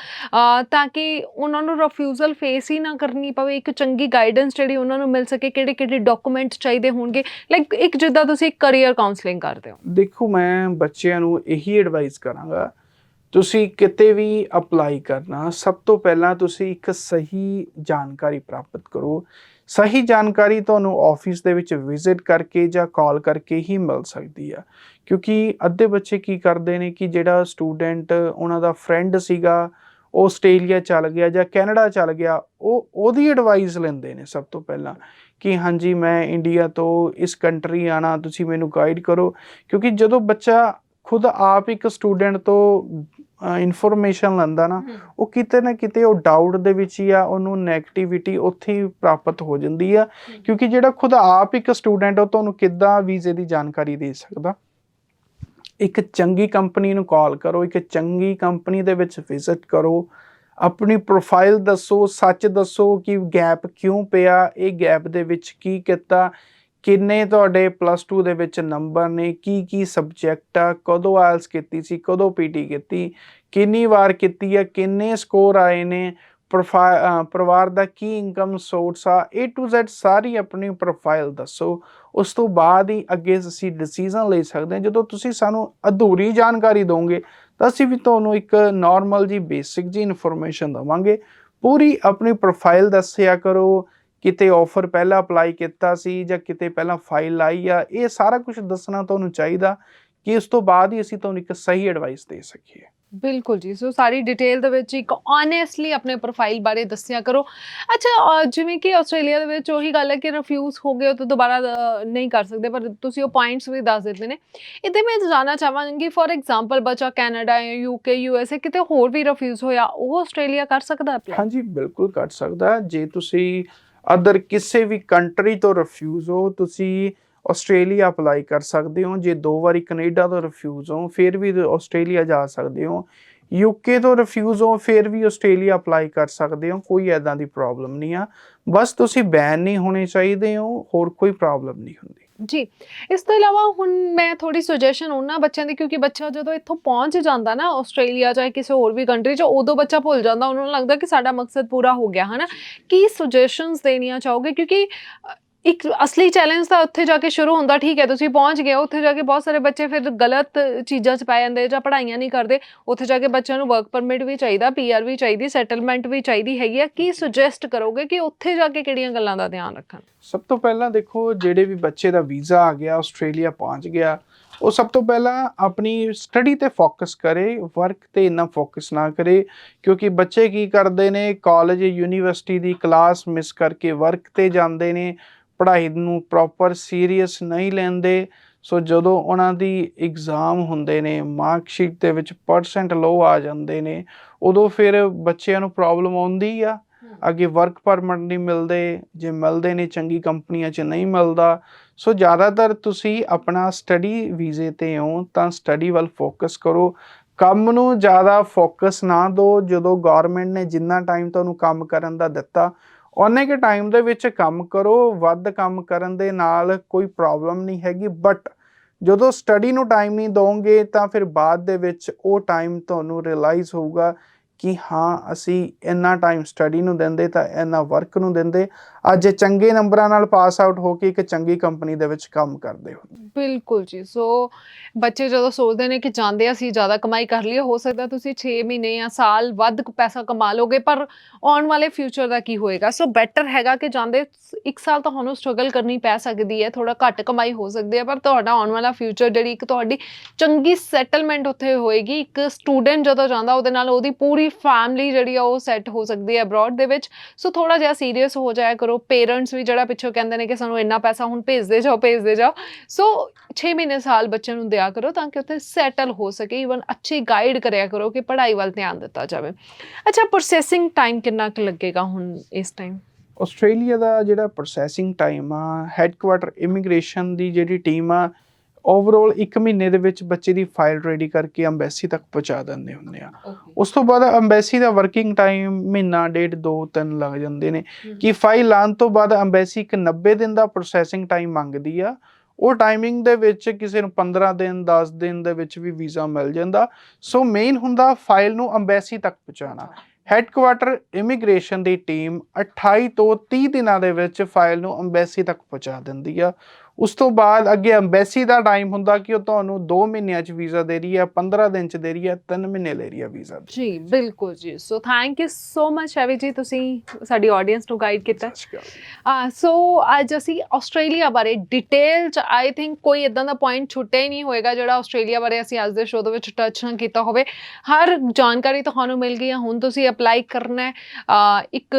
ਤਾਂ ਕਿ ਉਹਨਾਂ ਨੂੰ ਰਿਫਿਊਜ਼ਲ ਫੇਸ ਹੀ ਨਾ ਕਰਨੀ ਪਵੇ, ਇੱਕ ਚੰਗੀ ਗਾਈਡੈਂਸ ਜਿਹੜੀ ਉਹਨਾਂ ਨੂੰ ਮਿਲ ਸਕੇ ਕਿਹੜੇ ਕਿਹੜੇ ਡਾਕੂਮੈਂਟ ਚਾਹੀਦੇ ਹੋਣਗੇ ਲਾਈਕ ਇੱਕ ਜਿੱਦਾਂ ਤੁਸੀਂ ਕੈਰੀਅਰ ਕਾਉਂਸਲਿੰਗ ਕਰਦੇ ਹੋ।
ਦੇਖੋ, ਮੈਂ ਬੱਚਿਆਂ ਨੂੰ ਇਹੀ ਐਡਵਾਈਸ ਕਰਾਂਗਾ, ਤੁਸੀਂ ਕਿਤੇ ਵੀ ਅਪਲਾਈ ਕਰਨਾ, ਸਭ ਤੋਂ ਪਹਿਲਾਂ ਤੁਸੀਂ ਇੱਕ ਸਹੀ ਜਾਣਕਾਰੀ ਪ੍ਰਾਪਤ ਕਰੋ ਸਹੀ ਜਾਣਕਾਰੀ ਤੁਹਾਨੂੰ ਆਫਿਸ ਦੇ ਵਿੱਚ ਵਿਜ਼ਿਟ ਕਰਕੇ ਜਾਂ ਕਾਲ ਕਰਕੇ ਹੀ ਮਿਲ ਸਕਦੀ ਆ। ਕਿਉਂਕਿ ਅੱਧੇ ਬੱਚੇ ਕੀ ਕਰਦੇ ਨੇ ਕਿ ਜਿਹੜਾ ਸਟੂਡੈਂਟ ਉਹਨਾਂ ਦਾ ਫਰੈਂਡ ਸੀਗਾ, ਉਹ ਆਸਟ੍ਰੇਲੀਆ ਚਲ ਗਿਆ ਜਾਂ ਕੈਨੇਡਾ ਚਲ ਗਿਆ, ਉਹ ਉਹਦੀ ਐਡਵਾਈਸ ਲੈਂਦੇ ਨੇ ਸਭ ਤੋਂ ਪਹਿਲਾਂ ਕਿ ਹਾਂਜੀ, ਮੈਂ ਇੰਡੀਆ ਤੋਂ ਇਸ ਕੰਟਰੀ ਆਣਾ ਤੁਸੀਂ ਮੈਨੂੰ ਗਾਈਡ ਕਰੋ। ਕਿਉਂਕਿ ਜਦੋਂ ਬੱਚਾ ਖੁਦ ਆਪ ਇੱਕ ਸਟੂਡੈਂਟ ਤੋਂ ਇਨਫੋਰਮੇਸ਼ਨ ਲੈਂਦਾ ਨਾ ਉਹ ਕਿਤੇ ਨਾ ਕਿਤੇ ਉਹ ਡਾਊਟ ਦੇ ਵਿੱਚ ਹੀ ਆ ਉਹਨੂੰ 네ਗੇਟਿਵਿਟੀ ਉੱਥੇ ਹੀ ਪ੍ਰਾਪਤ ਹੋ ਜਾਂਦੀ ਆ ਕਿਉਂਕਿ ਜਿਹੜਾ ਖੁਦ ਆਪ ਇੱਕ ਸਟੂਡੈਂਟ ਉਹ ਤੁਹਾਨੂੰ ਕਿੱਦਾਂ ਵੀਜ਼ੇ ਦੀ ਜਾਣਕਾਰੀ ਦੇ ਸਕਦਾ? ਇੱਕ ਚੰਗੀ ਕੰਪਨੀ ਨੂੰ ਕਾਲ ਕਰੋ ਇੱਕ ਚੰਗੀ ਕੰਪਨੀ ਦੇ ਵਿੱਚ ਵਿਜ਼ਿਟ ਕਰੋ ਆਪਣੀ ਪ੍ਰੋਫਾਈਲ ਦੱਸੋ ਸੱਚ ਦੱਸੋ ਕਿ ਗੈਪ ਕਿਉਂ ਪਿਆ ਇਹ ਗੈਪ ਦੇ ਵਿੱਚ ਕੀ ਕੀਤਾ ਕਿੰਨੇ ਤੁਹਾਡੇ ਪਲੱਸ 2 ਦੇ ਵਿੱਚ ਨੰਬਰ ਨੇ? ਕੀ ਕੀ ਸਬਜੈਕਟ ਆ? ਕਦੋਂ ਆਇਲਸ ਕੀਤੀ ਸੀ? ਕਦੋਂ ਪੀਟੀ ਕੀਤੀ? ਕਿੰਨੀ ਵਾਰ ਕੀਤੀ ਆ? ਕਿੰਨੇ ਸਕੋਰ ਆਏ ਨੇ? ਪ੍ਰੋਫਾ- ਪਰਿਵਾਰ ਦਾ ਕੀ ਇਨਕਮ ਸੋਰਸ ਆ? A to Z ਸਾਰੀ ਆਪਣੀ ਪ੍ਰੋਫਾਈਲ ਦੱਸੋ। ਉਸ ਤੋਂ ਬਾਅਦ ਹੀ ਅੱਗੇ ਅਸੀਂ ਡਿਸੀਜਨ ਲੈ ਸਕਦੇ ਹਾਂ। ਜਦੋਂ ਤੁਸੀਂ ਸਾਨੂੰ ਅਧੂਰੀ ਜਾਣਕਾਰੀ ਦੋਗੇ, ਤਾਂ ਅਸੀਂ ਵੀ ਤੁਹਾਨੂੰ ਇੱਕ ਨਾਰਮਲ ਜੀ ਬੇਸਿਕ ਜੀ ਇਨਫੋਰਮੇਸ਼ਨ ਦਵਾਂਗੇ। ਪੂਰੀ ਆਪਣੀ ਪ੍ਰੋਫਾਈਲ ਦੱਸਿਆ ਕਰੋ। ਕਿਤੇ ਆਫਰ ਪਹਿਲਾਂ ਅਪਲਾਈ ਕੀਤਾ ਸੀ ਜਾਂ ਕਿਤੇ ਪਹਿਲਾਂ ਫਾਈਲ ਲਾਈ ਆ ਇਹ ਸਾਰਾ ਕੁਝ ਦੱਸਣਾ ਤੁਹਾਨੂੰ ਚਾਹੀਦਾ ਕਿ ਉਸ ਤੋਂ ਬਾਅਦ ਹੀ ਅਸੀਂ ਤੁਹਾਨੂੰ ਇੱਕ ਸਹੀ ਐਡਵਾਈਸ ਦੇ ਸਕੀਏ।
ਬਿਲਕੁਲ ਜੀ ਸੋ ਸਾਰੀ ਡਿਟੇਲ ਦੇ ਵਿੱਚ ਇੱਕ ਓਨੈਸਟਲੀ ਆਪਣੇ ਪ੍ਰੋਫਾਈਲ ਬਾਰੇ ਦੱਸਿਆ ਕਰੋ। ਅੱਛਾ ਜਿਵੇਂ ਕਿ ਆਸਟ੍ਰੇਲੀਆ ਦੇ ਵਿੱਚ ਉਹੀ ਗੱਲ ਹੈ ਕਿ ਰਿਫਿਊਜ਼ ਹੋ ਗਏ ਹੋ ਤਾਂ ਦੁਬਾਰਾ ਨਹੀਂ ਕਰ ਸਕਦੇ ਪਰ ਤੁਸੀਂ ਉਹ ਪੁਆਇੰਟਸ ਵੀ ਦੱਸ ਦਿੰਦੇ ਨੇ। ਇਹਦੇ ਮੈਂ ਜਾਣਨਾ ਚਾਹਾਂਗੀ ਫੋਰ ਐਗਜ਼ਾਮਪਲ ਬੱਚਾ ਕੈਨੇਡਾ ਜਾਂ ਯੂਕੇ ਯੂਐਸਏ ਕਿਤੇ ਹੋਰ ਵੀ ਰਿਫਿਊਜ਼ ਹੋਇਆ ਉਹ ਆਸਟ੍ਰੇਲੀਆ ਕਰ ਸਕਦਾ ਅਪਲਾਈ
ਹਾਂਜੀ ਬਿਲਕੁਲ ਕਰ ਸਕਦਾ। ਜੇ ਤੁਸੀਂ ਅਦਰ ਕਿਸੇ ਵੀ ਕੰਟਰੀ ਤੋਂ ਰਿਫਿਊਜ਼ ਹੋ, ਤੁਸੀਂ ਆਸਟ੍ਰੇਲੀਆ ਅਪਲਾਈ ਕਰ ਸਕਦੇ ਹੋ। ਜੇ ਦੋ ਵਾਰੀ ਕੈਨੇਡਾ ਤੋਂ ਰਿਫਿਊਜ਼ ਹੋ, ਫਿਰ ਵੀ ਆਸਟ੍ਰੇਲੀਆ ਜਾ ਸਕਦੇ ਹੋ। ਯੂਕੇ ਤੋਂ ਰਿਫਿਊਜ਼ ਹੋ, ਫਿਰ ਵੀ ਆਸਟ੍ਰੇਲੀਆ ਅਪਲਾਈ ਕਰ ਸਕਦੇ ਹੋ। ਕੋਈ ਐਦਾਂ ਦੀ ਪ੍ਰੋਬਲਮ ਨਹੀਂ ਆ। ਬਸ ਤੁਸੀਂ ਬੈਨ ਨਹੀਂ ਹੋਣੇ ਚਾਹੀਦੇ ਹੋ, ਹੋਰ ਕੋਈ ਪ੍ਰੋਬਲਮ ਨਹੀਂ ਹੁੰਦੀ।
ਜੀ, ਇਸ ਤੋਂ ਇਲਾਵਾ ਹੁਣ ਮੈਂ ਥੋੜੀ ਸੁਜੈਸ਼ਨ ਉਹਨਾਂ ਬੱਚਿਆਂ ਦੀ ਕਿਉਂਕਿ ਬੱਚਾ ਜਦੋਂ ਇੱਥੋਂ ਪਹੁੰਚ ਜਾਂਦਾ ਨਾ ਆਸਟ੍ਰੇਲੀਆ ਜਾਂ ਕਿਸੇ ਹੋਰ ਵੀ ਕੰਟਰੀ 'ਚ, ਉਦੋਂ ਬੱਚਾ ਭੁੱਲ ਜਾਂਦਾ। ਉਹਨਾਂ ਨੂੰ ਲੱਗਦਾ ਕਿ ਸਾਡਾ ਮਕਸਦ ਪੂਰਾ ਹੋ ਗਿਆ, ਹਨਾ? ਕੀ ਸੁਜੈਸ਼ਨਸ ਦੇਣੀਆਂ ਚਾਹੋਗੇ? ਕਿਉਂਕਿ ਇੱਕ ਅਸਲੀ ਚੈਲੰਜ ਤਾਂ ਉੱਥੇ ਜਾ ਕੇ ਸ਼ੁਰੂ ਹੁੰਦਾ, ਠੀਕ ਹੈ, ਤੁਸੀਂ ਪਹੁੰਚ ਗਏ ਉੱਥੇ ਜਾ ਕੇ ਬਹੁਤ ਸਾਰੇ ਬੱਚੇ ਫਿਰ ਗਲਤ ਚੀਜ਼ਾਂ 'ਚ ਪੈ ਜਾਂਦੇ ਜਾਂ ਪੜ੍ਹਾਈਆਂ ਨਹੀਂ ਕਰਦੇ, ਉੱਥੇ ਜਾ ਕੇ ਬੱਚਿਆਂ ਨੂੰ ਵਰਕ ਪਰਮਿਟ ਵੀ ਚਾਹੀਦਾ ਪੀਆਰ ਵੀ ਚਾਹੀਦੀ ਸੈਟਲਮੈਂਟ ਵੀ ਚਾਹੀਦੀ ਹੈਗੀ ਆ। ਕੀ ਸੁਜੈਸਟ ਕਰੋਗੇ ਕਿ ਉੱਥੇ ਜਾ ਕੇ ਕਿਹੜੀਆਂ ਗੱਲਾਂ ਦਾ ਧਿਆਨ ਰੱਖਣ?
ਸਭ ਤੋਂ ਪਹਿਲਾਂ ਦੇਖੋ, ਜਿਹੜੇ ਵੀ ਬੱਚੇ ਦਾ ਵੀਜ਼ਾ ਆ ਗਿਆ, ਆਸਟ੍ਰੇਲੀਆ ਪਹੁੰਚ ਗਿਆ, ਉਹ ਸਭ ਤੋਂ ਪਹਿਲਾਂ ਆਪਣੀ ਸਟੱਡੀ ਤੇ ਫੋਕਸ ਕਰੇ ਵਰਕ ਤੇ ਇੰਨਾ ਫੋਕਸ ਨਾ ਕਰੇ, ਕਿਉਂਕਿ ਬੱਚੇ ਕੀ ਕਰਦੇ ਨੇ ਕਾਲਜ ਯੂਨੀਵਰਸਿਟੀ ਦੀ ਕਲਾਸ ਮਿਸ ਕਰਕੇ ਵਰਕ ਤੇ ਜਾਂਦੇ ਨੇ ਪੜ੍ਹਾਈ ਨੂੰ ਪ੍ਰੋਪਰ ਸੀਰੀਅਸ ਨਹੀਂ ਲੈਂਦੇ ਸੋ ਜਦੋਂ ਉਹਨਾਂ ਦੀ ਐਗਜ਼ਾਮ ਹੁੰਦੇ ਨੇ ਮਾਰਕ ਸ਼ੀਟ ਦੇ ਵਿੱਚ ਪਰਸੈਂਟ ਲੋ ਆ ਜਾਂਦੇ ਨੇ ਉਦੋਂ ਫਿਰ ਬੱਚਿਆਂ ਨੂੰ ਪ੍ਰੋਬਲਮ ਆਉਂਦੀ ਆ। ਅੱਗੇ ਵਰਕ ਪਰਮਿਟ ਨਹੀਂ ਮਿਲਦੇ ਜੇ ਮਿਲਦੇ ਨੇ ਚੰਗੀ ਕੰਪਨੀਆਂ 'ਚ ਨਹੀਂ ਮਿਲਦਾ। ਸੋ ਜ਼ਿਆਦਾਤਰ ਤੁਸੀਂ ਆਪਣਾ ਸਟੱਡੀ ਵੀਜ਼ੇ ਤੇ ਹੋ ਤਾਂ ਸਟੱਡੀ ਵੱਲ ਫੋਕਸ ਕਰੋ। ਕੰਮ ਨੂੰ ਜ਼ਿਆਦਾ ਫੋਕਸ ਨਾ ਦਿਓ। ਜਦੋਂ ਗਵਰਨਮੈਂਟ ਨੇ ਜਿੰਨਾ ਟਾਈਮ ਤੁਹਾਨੂੰ ਕੰਮ ਕਰਨ ਦਾ ਦਿੱਤਾ ਉਹਨੇ ਕੇ ਟਾਈਮ ਦੇ ਵਿੱਚ ਕੰਮ ਕਰੋ, ਵੱਧ ਕੰਮ ਕਰਨ ਦੇ ਨਾਲ ਕੋਈ ਪ੍ਰੋਬਲਮ ਨਹੀਂ ਹੈਗੀ ਬਟ ਜਦੋਂ ਸਟੱਡੀ ਨੂੰ ਟਾਈਮ ਨਹੀਂ ਦੋਗੇ ਤਾਂ ਫਿਰ ਬਾਅਦ ਦੇ ਵਿੱਚ ਉਹ ਟਾਈਮ ਤੁਹਾਨੂੰ ਰਿਅਲਾਈਜ਼ ਹੋਊਗਾ ਕਿ ਹਾਂ, ਅਸੀਂ ਇੰਨਾ ਟਾਈਮ ਸਟੱਡੀ ਨੂੰ ਦਿੰਦੇ ਤਾਂ ਇੰਨਾ ਵਰਕ ਨੂੰ ਦਿੰਦੇ। ਅੱਜ ਚੰਗੇ ਨੰਬਰਾਂ ਨਾਲ ਪਾਸ ਆਊਟ ਹੋ ਕੇ ਇੱਕ ਚੰਗੀ ਕੰਪਨੀ ਦੇ ਵਿੱਚ ਕੰਮ ਕਰਦੇ ਹੋ।
ਬਿਲਕੁਲ ਜੀ। ਸੋ ਬੱਚੇ ਜਦੋਂ ਸੋਚਦੇ ਨੇ ਕਿ ਜਾਂਦੇ ਅਸੀਂ ਜ਼ਿਆਦਾ ਕਮਾਈ ਕਰ ਲਈਏ, ਹੋ ਸਕਦਾ ਤੁਸੀਂ 6 ਮਹੀਨੇ ਜਾਂ ਸਾਲ ਵੱਧ ਪੈਸਾ ਕਮਾ ਲੋਗੇ, ਪਰ ਆਉਣ ਵਾਲੇ ਫਿਊਚਰ ਦਾ ਕੀ ਹੋਏਗਾ? ਸੋ ਬੈਟਰ ਹੈਗਾ ਕਿ ਜਾਂਦੇ, ਇੱਕ ਸਾਲ ਤੁਹਾਨੂੰ ਸਟਰਗਲ ਕਰਨੀ ਪੈ ਸਕਦੀ ਹੈ ਥੋੜਾ ਘੱਟ ਕਮਾਈ ਹੋ ਸਕਦੀ ਹੈ, ਪਰ ਤੁਹਾਡਾ ਆਉਣ ਵਾਲਾ ਫਿਊਚਰ ਜਿਹੜੀ ਇੱਕ ਤੁਹਾਡੀ ਚੰਗੀ ਸੈਟਲਮੈਂਟ ਉੱਥੇ ਹੋਏਗੀ। ਇੱਕ ਸਟੂਡੈਂਟ ਜਦੋਂ ਜਾਂਦਾ, ਉਹਦੇ ਨਾਲ ਉਹਦੀ ਪੂਰੀ ਫੈਮਿਲੀ ਜਿਹੜੀ ਆ ਉਹ ਸੈੱਟ ਹੋ ਸਕਦੀ ਹੈ ਅਬਰੋਡ ਦੇ ਵਿੱਚ। ਸੋ ਥੋੜਾ ਜਿਹਾ ਸੀਰੀਅਸ ਹੋ ਜਾਇਆ ਕਰੋ। ਪੇਰੈਂਟਸ ਵੀ ਜਿਹੜਾ ਪਿੱਛੋਂ ਕਹਿੰਦੇ ਨੇ ਕਿ ਸਾਨੂੰ ਇੰਨਾ ਪੈਸਾ ਹੁਣ ਭੇਜਦੇ ਜਾਓ ਭੇਜਦੇ ਜਾਓ। ਸੋ 6 ਮਹੀਨੇ ਸਾਲ ਬੱਚੇ ਨੂੰ ਦਿਆ ਕਰੋ ਤਾਂ ਕਿ ਉੱਥੇ ਸੈਟਲ ਹੋ ਸਕੇ। ਈਵਨ ਅੱਛੀ ਗਾਈਡ ਕਰਿਆ ਕਰੋ ਕਿ ਪੜ੍ਹਾਈ ਵੱਲ ਧਿਆਨ ਦਿੱਤਾ ਜਾਵੇ। ਅੱਛਾ ਪ੍ਰੋਸੈਸਿੰਗ ਟਾਈਮ ਕਿੰਨਾ ਕੁ ਲੱਗੇਗਾ ਹੁਣ ਇਸ ਟਾਈਮ
ਆਸਟ੍ਰੇਲੀਆ ਦਾ ਜਿਹੜਾ ਪ੍ਰੋਸੈਸਿੰਗ ਟਾਈਮ ਆ ਹੈੱਡਕੁਆਟਰ ਇਮੀਗ੍ਰੇਸ਼ਨ ਦੀ ਜਿਹੜੀ ਟੀਮ ਆ ਓਵਰਆਲ 1 ਮਹੀਨੇ ਦੇ ਵਿੱਚ ਬੱਚੇ ਦੀ ਫਾਈਲ ਰੈਡੀ ਕਰਕੇ ਅੰਬੈਸੀ ਤੱਕ ਪਹੁੰਚਾ ਦਿੰਦੇ ਹੁੰਦੇ ਆ। ਉਸ ਤੋਂ ਬਾਅਦ ਅੰਬੈਸੀ ਦਾ ਵਰਕਿੰਗ ਟਾਈਮ ਮਹੀਨਾ ਡੇਢ ਦੋ ਤਿੰਨ ਲੱਗ ਜਾਂਦੇ ਨੇ। ਕਿ ਫਾਈਲ ਲਾਉਣ ਤੋਂ ਬਾਅਦ ਅੰਬੈਸੀ ਇੱਕ 90 ਦਿਨ ਦਾ ਪ੍ਰੋਸੈਸਿੰਗ ਟਾਈਮ ਮੰਗਦੀ ਆ। ਉਹ ਟਾਈਮਿੰਗ ਦੇ ਵਿੱਚ ਕਿਸੇ ਨੂੰ 15 ਦਿਨ 10 ਦਿਨ ਦੇ ਵਿੱਚ ਵੀ ਵੀਜ਼ਾ ਮਿਲ ਜਾਂਦਾ। ਸੋ ਮੇਨ ਹੁੰਦਾ ਫਾਈਲ ਨੂੰ ਅੰਬੈਸੀ ਤੱਕ ਪਹੁੰਚਾਉਣਾ। ਹੈੱਡਕੁਆਟਰ ਇਮੀਗ੍ਰੇਸ਼ਨ ਦੀ ਟੀਮ 28 ਤੋਂ 30 ਦਿਨਾਂ ਦੇ ਵਿੱਚ ਫਾਈਲ ਨੂੰ ਅੰਬੈਸੀ ਤੱਕ ਪਹੁੰਚਾ ਦਿੰਦੀ ਆ। ਉਸ ਤੋਂ ਬਾਅਦ ਅੱਗੇ ਅੰਬੈਸੀ ਦਾ ਟਾਈਮ ਹੁੰਦਾ ਕਿ ਉਹ ਤੁਹਾਨੂੰ 2 ਮਹੀਨਿਆਂ 'ਚ ਵੀਜ਼ਾ ਦੇ ਰਹੀ ਹੈ 15 ਦਿਨ 'ਚ ਦੇ ਰਹੀ ਹੈ 3 ਮਹੀਨੇ ਲੈ ਰਹੀ ਹੈ ਵੀਜ਼ਾ।
ਜੀ ਬਿਲਕੁਲ ਜੀ। So thank you so much Avi ji ਤੁਸੀਂ ਸਾਡੀ ਆਡੀਅנס ਨੂੰ ਗਾਈਡ ਕੀਤਾ। ਆ ਸੋ ਅੱਜ ਅਸੀਂ ਆਸਟ੍ਰੇਲੀਆ ਬਾਰੇ ਡਿਟੇਲ ਚ ਆਈ ਥਿੰਕ ਕੋਈ ਇਦਾਂ ਦਾ ਪੁਆਇੰਟ ਛੁੱਟਿਆ ਹੀ ਨਹੀਂ ਹੋਏਗਾ ਜਿਹੜਾ ਆਸਟ੍ਰੇਲੀਆ ਬਾਰੇ ਅਸੀਂ ਅੱਜ ਦੇ ਸ਼ੋਅ ਦੇ ਵਿੱਚ ਟੱਚ ਨਾ ਕੀਤਾ ਹੋਵੇ। ਹਰ ਜਾਣਕਾਰੀ ਤੁਹਾਨੂੰ ਮਿਲ ਗਈ ਹੈ ਹੁਣ ਤੁਸੀਂ ਅਪਲਾਈ ਕਰਨਾ ਹੈ। ਇੱਕ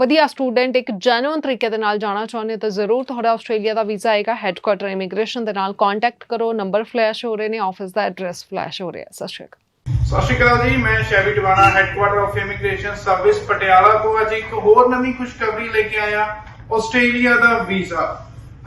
ਵਧੀਆ ਸਟੂਡੈਂਟ ਇੱਕ ਜੈਨੂਇਨ ਤਰੀਕੇ ਦੇ ਨਾਲ ਜਾਣਾ ਚਾਹੁੰਦੇ ਹੋ ਤਾਂ ਜ਼ਰੂਰ ਤੁਹਾਡਾ ਆਸਟ੍ਰੇਲੀਆ ਦਾ ਵੀਜ਼ਾ ਆਏਗਾ। ਹੈੱਡਕੁਆਟਰ ਇਮੀਗ੍ਰੇਸ਼ਨ ਦੇ ਨਾਲ ਕੰਟੈਕਟ ਕਰੋ ਨੰਬਰ ਫਲੈਸ਼ ਹੋ ਰਹੇ ਨੇ ਆਫਿਸ ਦਾ ਐਡਰੈਸ ਫਲੈਸ਼ ਹੋ ਰਿਹਾ ਸਤਿ ਸ਼੍ਰੀ ਅਕਾਲ।
ਸਤਿ ਸ਼੍ਰੀ ਅਕਾਲ ਜੀ, ਮੈਂ Shevi Tiwana headquarter of immigration service Patiala ਤੋਂ ਅੱਜ ਇੱਕ ਹੋਰ ਨਵੀਂ ਖੁਸ਼ਖਬਰੀ ਲੈ ਕੇ ਆਇਆ, ਆਸਟ੍ਰੇਲੀਆ ਦਾ ਵੀਜ਼ਾ।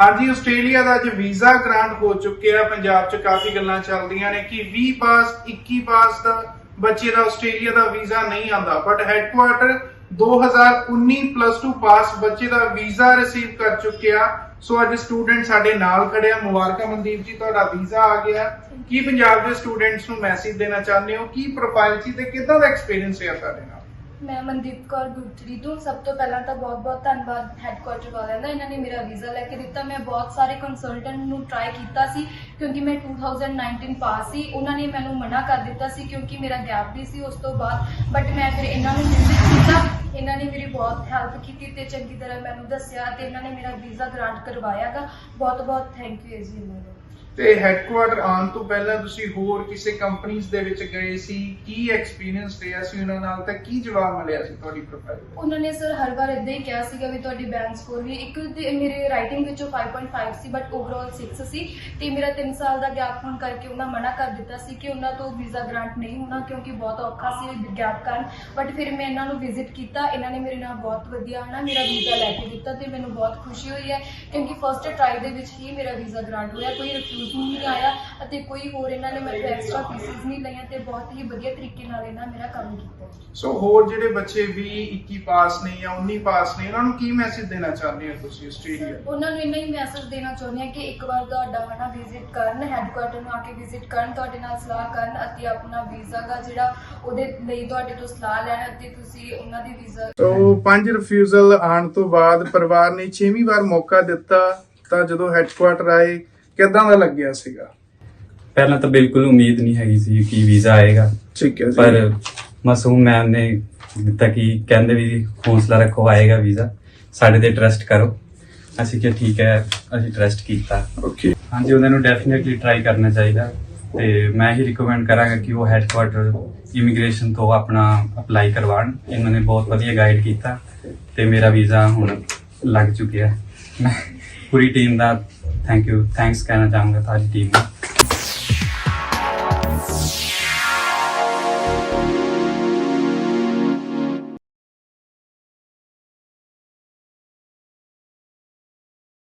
ਹਾਂਜੀ, ਆਸਟ੍ਰੇਲੀਆ ਦਾ ਅੱਜ ਵੀਜ਼ਾ ਗ੍ਰਾਂਟ ਹੋ ਚੁੱਕਿਆ ਪੰਜਾਬ 'ਚ ਕਾਫੀ ਗੱਲਾਂ ਚੱਲਦੀਆਂ ਨੇ ਕਿ 20 ਪਾਸ 21 ਪਾਸ ਦਾ ਬੱਚੇ ਦਾ ਆਸਟ੍ਰੇਲੀਆ ਦਾ ਵੀਜ਼ਾ ਨਹੀਂ ਆਂਦਾ ਬਟ ਹੈੱਡਕੁਆਟਰ 2019 ਪਲੱਸ 2 ਪਾਸ ਬੱਚੇ ਦਾ ਵੀਜ਼ਾ ਰਿਸੀਵ ਕਰ ਚੁੱਕਿਆ ਸੋ ਅੱਜ ਸਟੂਡੈਂਟ ਸਾਡੇ ਨਾਲ ਖੜਿਆ ਮੁਬਾਰਕਾਂ, ਮਨਦੀਪ ਜੀ, ਤੁਹਾਡਾ ਵੀਜ਼ਾ ਆ ਗਿਆ। ਕੀ ਪੰਜਾਬ ਦੇ ਸਟੂਡੈਂਟਸ ਨੂੰ ਮੈਸੇਜ ਦੇਣਾ ਚਾਹੁੰਦੇ ਹੋ? ਕੀ ਪ੍ਰੋਫਾਈਲ ਸੀ ਤੇ ਕਿੱਦਾਂ ਦਾ ਐਕਸਪੀਰੀਅੰਸ ਰਿਹਾ ਤੁਹਾਡੇ ਨਾਲ?
ਮੈਂ ਮਨਦੀਪ ਕੌਰ ਗੁਰਤਰੀ ਤੋਂ। ਸਭ ਤੋਂ ਪਹਿਲਾਂ ਤਾਂ ਬਹੁਤ-ਬਹੁਤ ਧੰਨਵਾਦ ਹੈੱਡਕੁਆਟਰ ਵਾਲਿਆਂ ਦਾ। ਇਹਨਾਂ ਨੇ ਮੇਰਾ ਵੀਜ਼ਾ ਲੈ ਕੇ ਦਿੱਤਾ। ਮੈਂ ਬਹੁਤ ਸਾਰੇ ਕੰਸਲਟੈਂਟ ਨੂੰ ਟਰਾਈ ਕੀਤਾ ਸੀ ਕਿਉਂਕਿ ਮੈਂ 2019 ਪਾਸ ਸੀ। ਉਹਨਾਂ ਨੇ ਮੈਨੂੰ ਮਨਾ ਕਰ ਦਿੱਤਾ ਸੀ ਕਿਉਂਕਿ ਮੇਰਾ ਗੈਪ ਵੀ ਸੀ ਉਸ ਤੋਂ ਬਾਅਦ। ਬਟ ਮੈਂ ਫਿਰ ਇਹਨਾਂ ਨੂੰ ਵਿਜ਼ਿਟ ਇਹਨਾਂ ਨੇ ਮੇਰੀ ਬਹੁਤ ਹੈਲਪ ਕੀਤੀ ਤੇ ਚੰਗੀ ਤਰ੍ਹਾਂ ਮੈਨੂੰ ਦੱਸਿਆ ਤੇ ਇਹਨਾਂ ਨੇ ਮੇਰਾ ਵੀਜ਼ਾ ਗ੍ਰਾਂਟ ਕਰਵਾਇਆਗਾ। ਬਹੁਤ-ਬਹੁਤ ਥੈਂਕ ਯੂ ਜੀ ਇਹਨਾਂ ਦਾ
ਤੇ ਹੈੱਡਕੁਆਟਰ ਆਉਣ ਤੋਂ ਪਹਿਲਾਂ ਤੁਸੀਂ ਹੋਰ ਕਿਸੇ ਕੰਪਨੀਆਂ ਦੇ ਵਿੱਚ ਗਏ ਸੀ? ਕੀ ਐਕਸਪੀਰੀਅੰਸ ਰਿਹਾ ਸੀ ਉਹਨਾਂ ਨਾਲ ਤੇ ਕੀ ਜਵਾਬ ਮਿਲਿਆ ਸੀ ਤੁਹਾਡੀ ਪ੍ਰੋਫਾਈਲ
ਉਹਨਾਂ ਨੇ ਸਰ ਹਰ ਵਾਰ ਇਦਾਂ ਹੀ ਕਿਹਾ ਸੀਗਾ ਵੀ ਤੁਹਾਡੀ ਬੈਂਡ ਸਕੋਰ ਵੀ ਇੱਕ ਤੇ ਮੇਰੇ ਰਾਈਟਿੰਗ ਵਿੱਚੋਂ 5.5 ਸੀ ਬਟ ਓਵਰਆਲ 6 ਸੀ ਤੇ ਮੇਰਾ 3 ਸਾਲ ਦਾ ਗੈਪ ਹੋਣ ਕਰਕੇ ਉਹਨਾਂ ਮਨਾ ਕਰ ਦਿੱਤਾ ਸੀ ਕਿ ਉਹਨਾਂ ਤੋਂ ਵੀਜ਼ਾ ਗ੍ਰਾਂਟ ਨਹੀਂ ਹੋਣਾ ਕਿਉਂਕਿ ਬਹੁਤ ਔਖਾ ਸੀ ਗੈਪ ਕਾਰਨ। ਬਟ ਫਿਰ ਮੈਂ ਇਹਨਾਂ ਨੂੰ ਵਿਜ਼ਿਟ ਕੀਤਾ, ਇਹਨਾਂ ਨੇ ਮੇਰੇ ਨਾਲ ਬਹੁਤ ਵਧੀਆ ਨਾ ਮੇਰਾ ਵੀਜ਼ਾ ਲੈ ਕੇ ਦਿੱਤਾ ਤੇ ਮੈਨੂੰ ਬਹੁਤ ਖੁਸ਼ੀ ਹੋਈ ਹੈ ਕਿਉਂਕਿ ਫਸਟ ਟਰਾਈ ਦੇ ਵਿੱਚ ਹੀ ਮੇਰਾ ਵੀਜ਼ਾ ਗ੍ਰਾਂਟ ਹੋਇਆ, ਕੋਈ ਰਿਫਿਊਜ਼ ਨਹੀਂ ਆਇਆ ਅਤੇ ਕੋਈ ਹੋਰ ਇਹਨਾਂ ਨੇ ਮੇਰੇ ਐਕਸਟਰਾ ਫੀਸਿਸ ਨਹੀਂ ਲਈਆਂ ਤੇ ਬਹੁਤ ਹੀ ਵਧੀਆ ਤਰੀਕੇ ਨਾਲ ਇਹਨਾਂ ਮੇਰਾ ਕੰਮ ਕੀਤਾ।
ਸੋ ਹੋਰ ਜਿਹੜੇ ਬੱਚੇ 20 21 ਪਾਸ ਨੇ ਜਾਂ 19 ਪਾਸ ਨੇ ਉਹਨਾਂ ਨੂੰ ਕੀ ਮੈਸੇਜ ਦੇਣਾ ਚਾਹੁੰਦੇ ਹੋ ਤੁਸੀਂ ਆਸਟ੍ਰੇਲੀਆ?
ਉਹਨਾਂ ਨੂੰ ਇੰਨਾ ਹੀ ਮੈਸੇਜ ਦੇਣਾ ਚਾਹੁੰਦੇ ਹਾਂ ਕਿ ਇੱਕ ਵਾਰ ਤੁਹਾਡਾ ਹਨਾ ਵਿਜ਼ਿਟ ਕਰਨ ਹੈੱਡਕੁਆਟਰ ਨੂੰ ਆ ਕੇ ਵਿਜ਼ਿਟ ਕਰਨ ਤੁਹਾਡੇ ਨਾਲ ਸਲਾਹ ਕਰਨ ਅਤੇ ਆਪਣਾ ਵੀਜ਼ਾ ਦਾ ਜਿਹੜਾ ਉਹਦੇ ਲਈ ਤੁਹਾਡੇ ਤੋਂ ਸਲਾਹ ਲੈਣ ਅਤੇ ਤੁਸੀਂ ਉਹਨਾਂ ਦੀ ਵੀਜ਼ਾ
ਸੋ ਪੰਜ ਰਿਫਿਊਜ਼ਲ ਆਉਣ ਤੋਂ ਬਾਅਦ ਪਰਿਵਾਰ ਨੇ 6ਵੀਂ ਵਾਰ ਮੌਕਾ ਦਿੱਤਾ ਤਾਂ ਜਦੋਂ ਹੈੱਡਕੁਆਟਰ ਆਏ ਕਿਦਾਂ ਦਾ ਲੱਗਿਆ ਸੀਗਾ?
ਪਹਿਲਾਂ ਤਾਂ ਬਿਲਕੁਲ ਉਮੀਦ ਨਹੀਂ ਹੈਗੀ ਸੀ ਕਿ ਵੀਜ਼ਾ ਆਏਗਾ।
ਠੀਕ ਹੈ
ਪਰ ਮਾਸੂਮ ਮੈਮ ਨੇ ਦਿੱਤਾ ਕਿ ਕਹਿੰਦੇ ਵੀ ਹੌਸਲਾ ਰੱਖੋ ਆਏਗਾ ਵੀਜ਼ਾ। ਸਾਡੇ ਤੇ ਟਰਸਟ ਕਰੋ। ਅਸੀਂ ਕਿਹਾ ਠੀਕ ਹੈ ਅਸੀਂ ਟਰਸਟ ਕੀਤਾ।
ਓਕੇ
ਹਾਂਜੀ ਉਹਨਾਂ ਨੂੰ ਡੈਫੀਨਿਟਲੀ ਟਰਾਈ ਕਰਨਾ ਚਾਹੀਦਾ। ਤੇ ਮੈਂ ਹੀ ਰਿਕਮੈਂਡ ਕਰਾਂਗਾ ਕਿ ਉਹ ਹੈੱਡਕੁਆਟਰ ਇਮੀਗ੍ਰੇਸ਼ਨ ਤੋਂ ਆਪਣਾ ਅਪਲਾਈ ਕਰਵਾਉਣ। ਇਹਨਾਂ ਨੇ ਬਹੁਤ ਵਧੀਆ ਗਾਈਡ ਕੀਤਾ ਤੇ ਮੇਰਾ ਵੀਜ਼ਾ ਹੁਣ ਲੱਗ ਚੁੱਕਿਆ। ਮੈਂ ਪੂਰੀ ਟੀਮ ਦਾ ਥੈਂਕ ਯੂ ਥੈਂਕਸ ਕਹਿਣਾ ਚਾਹਾਂਗਾ ਸਾਰੀ ਟੀਮ ਨੂੰ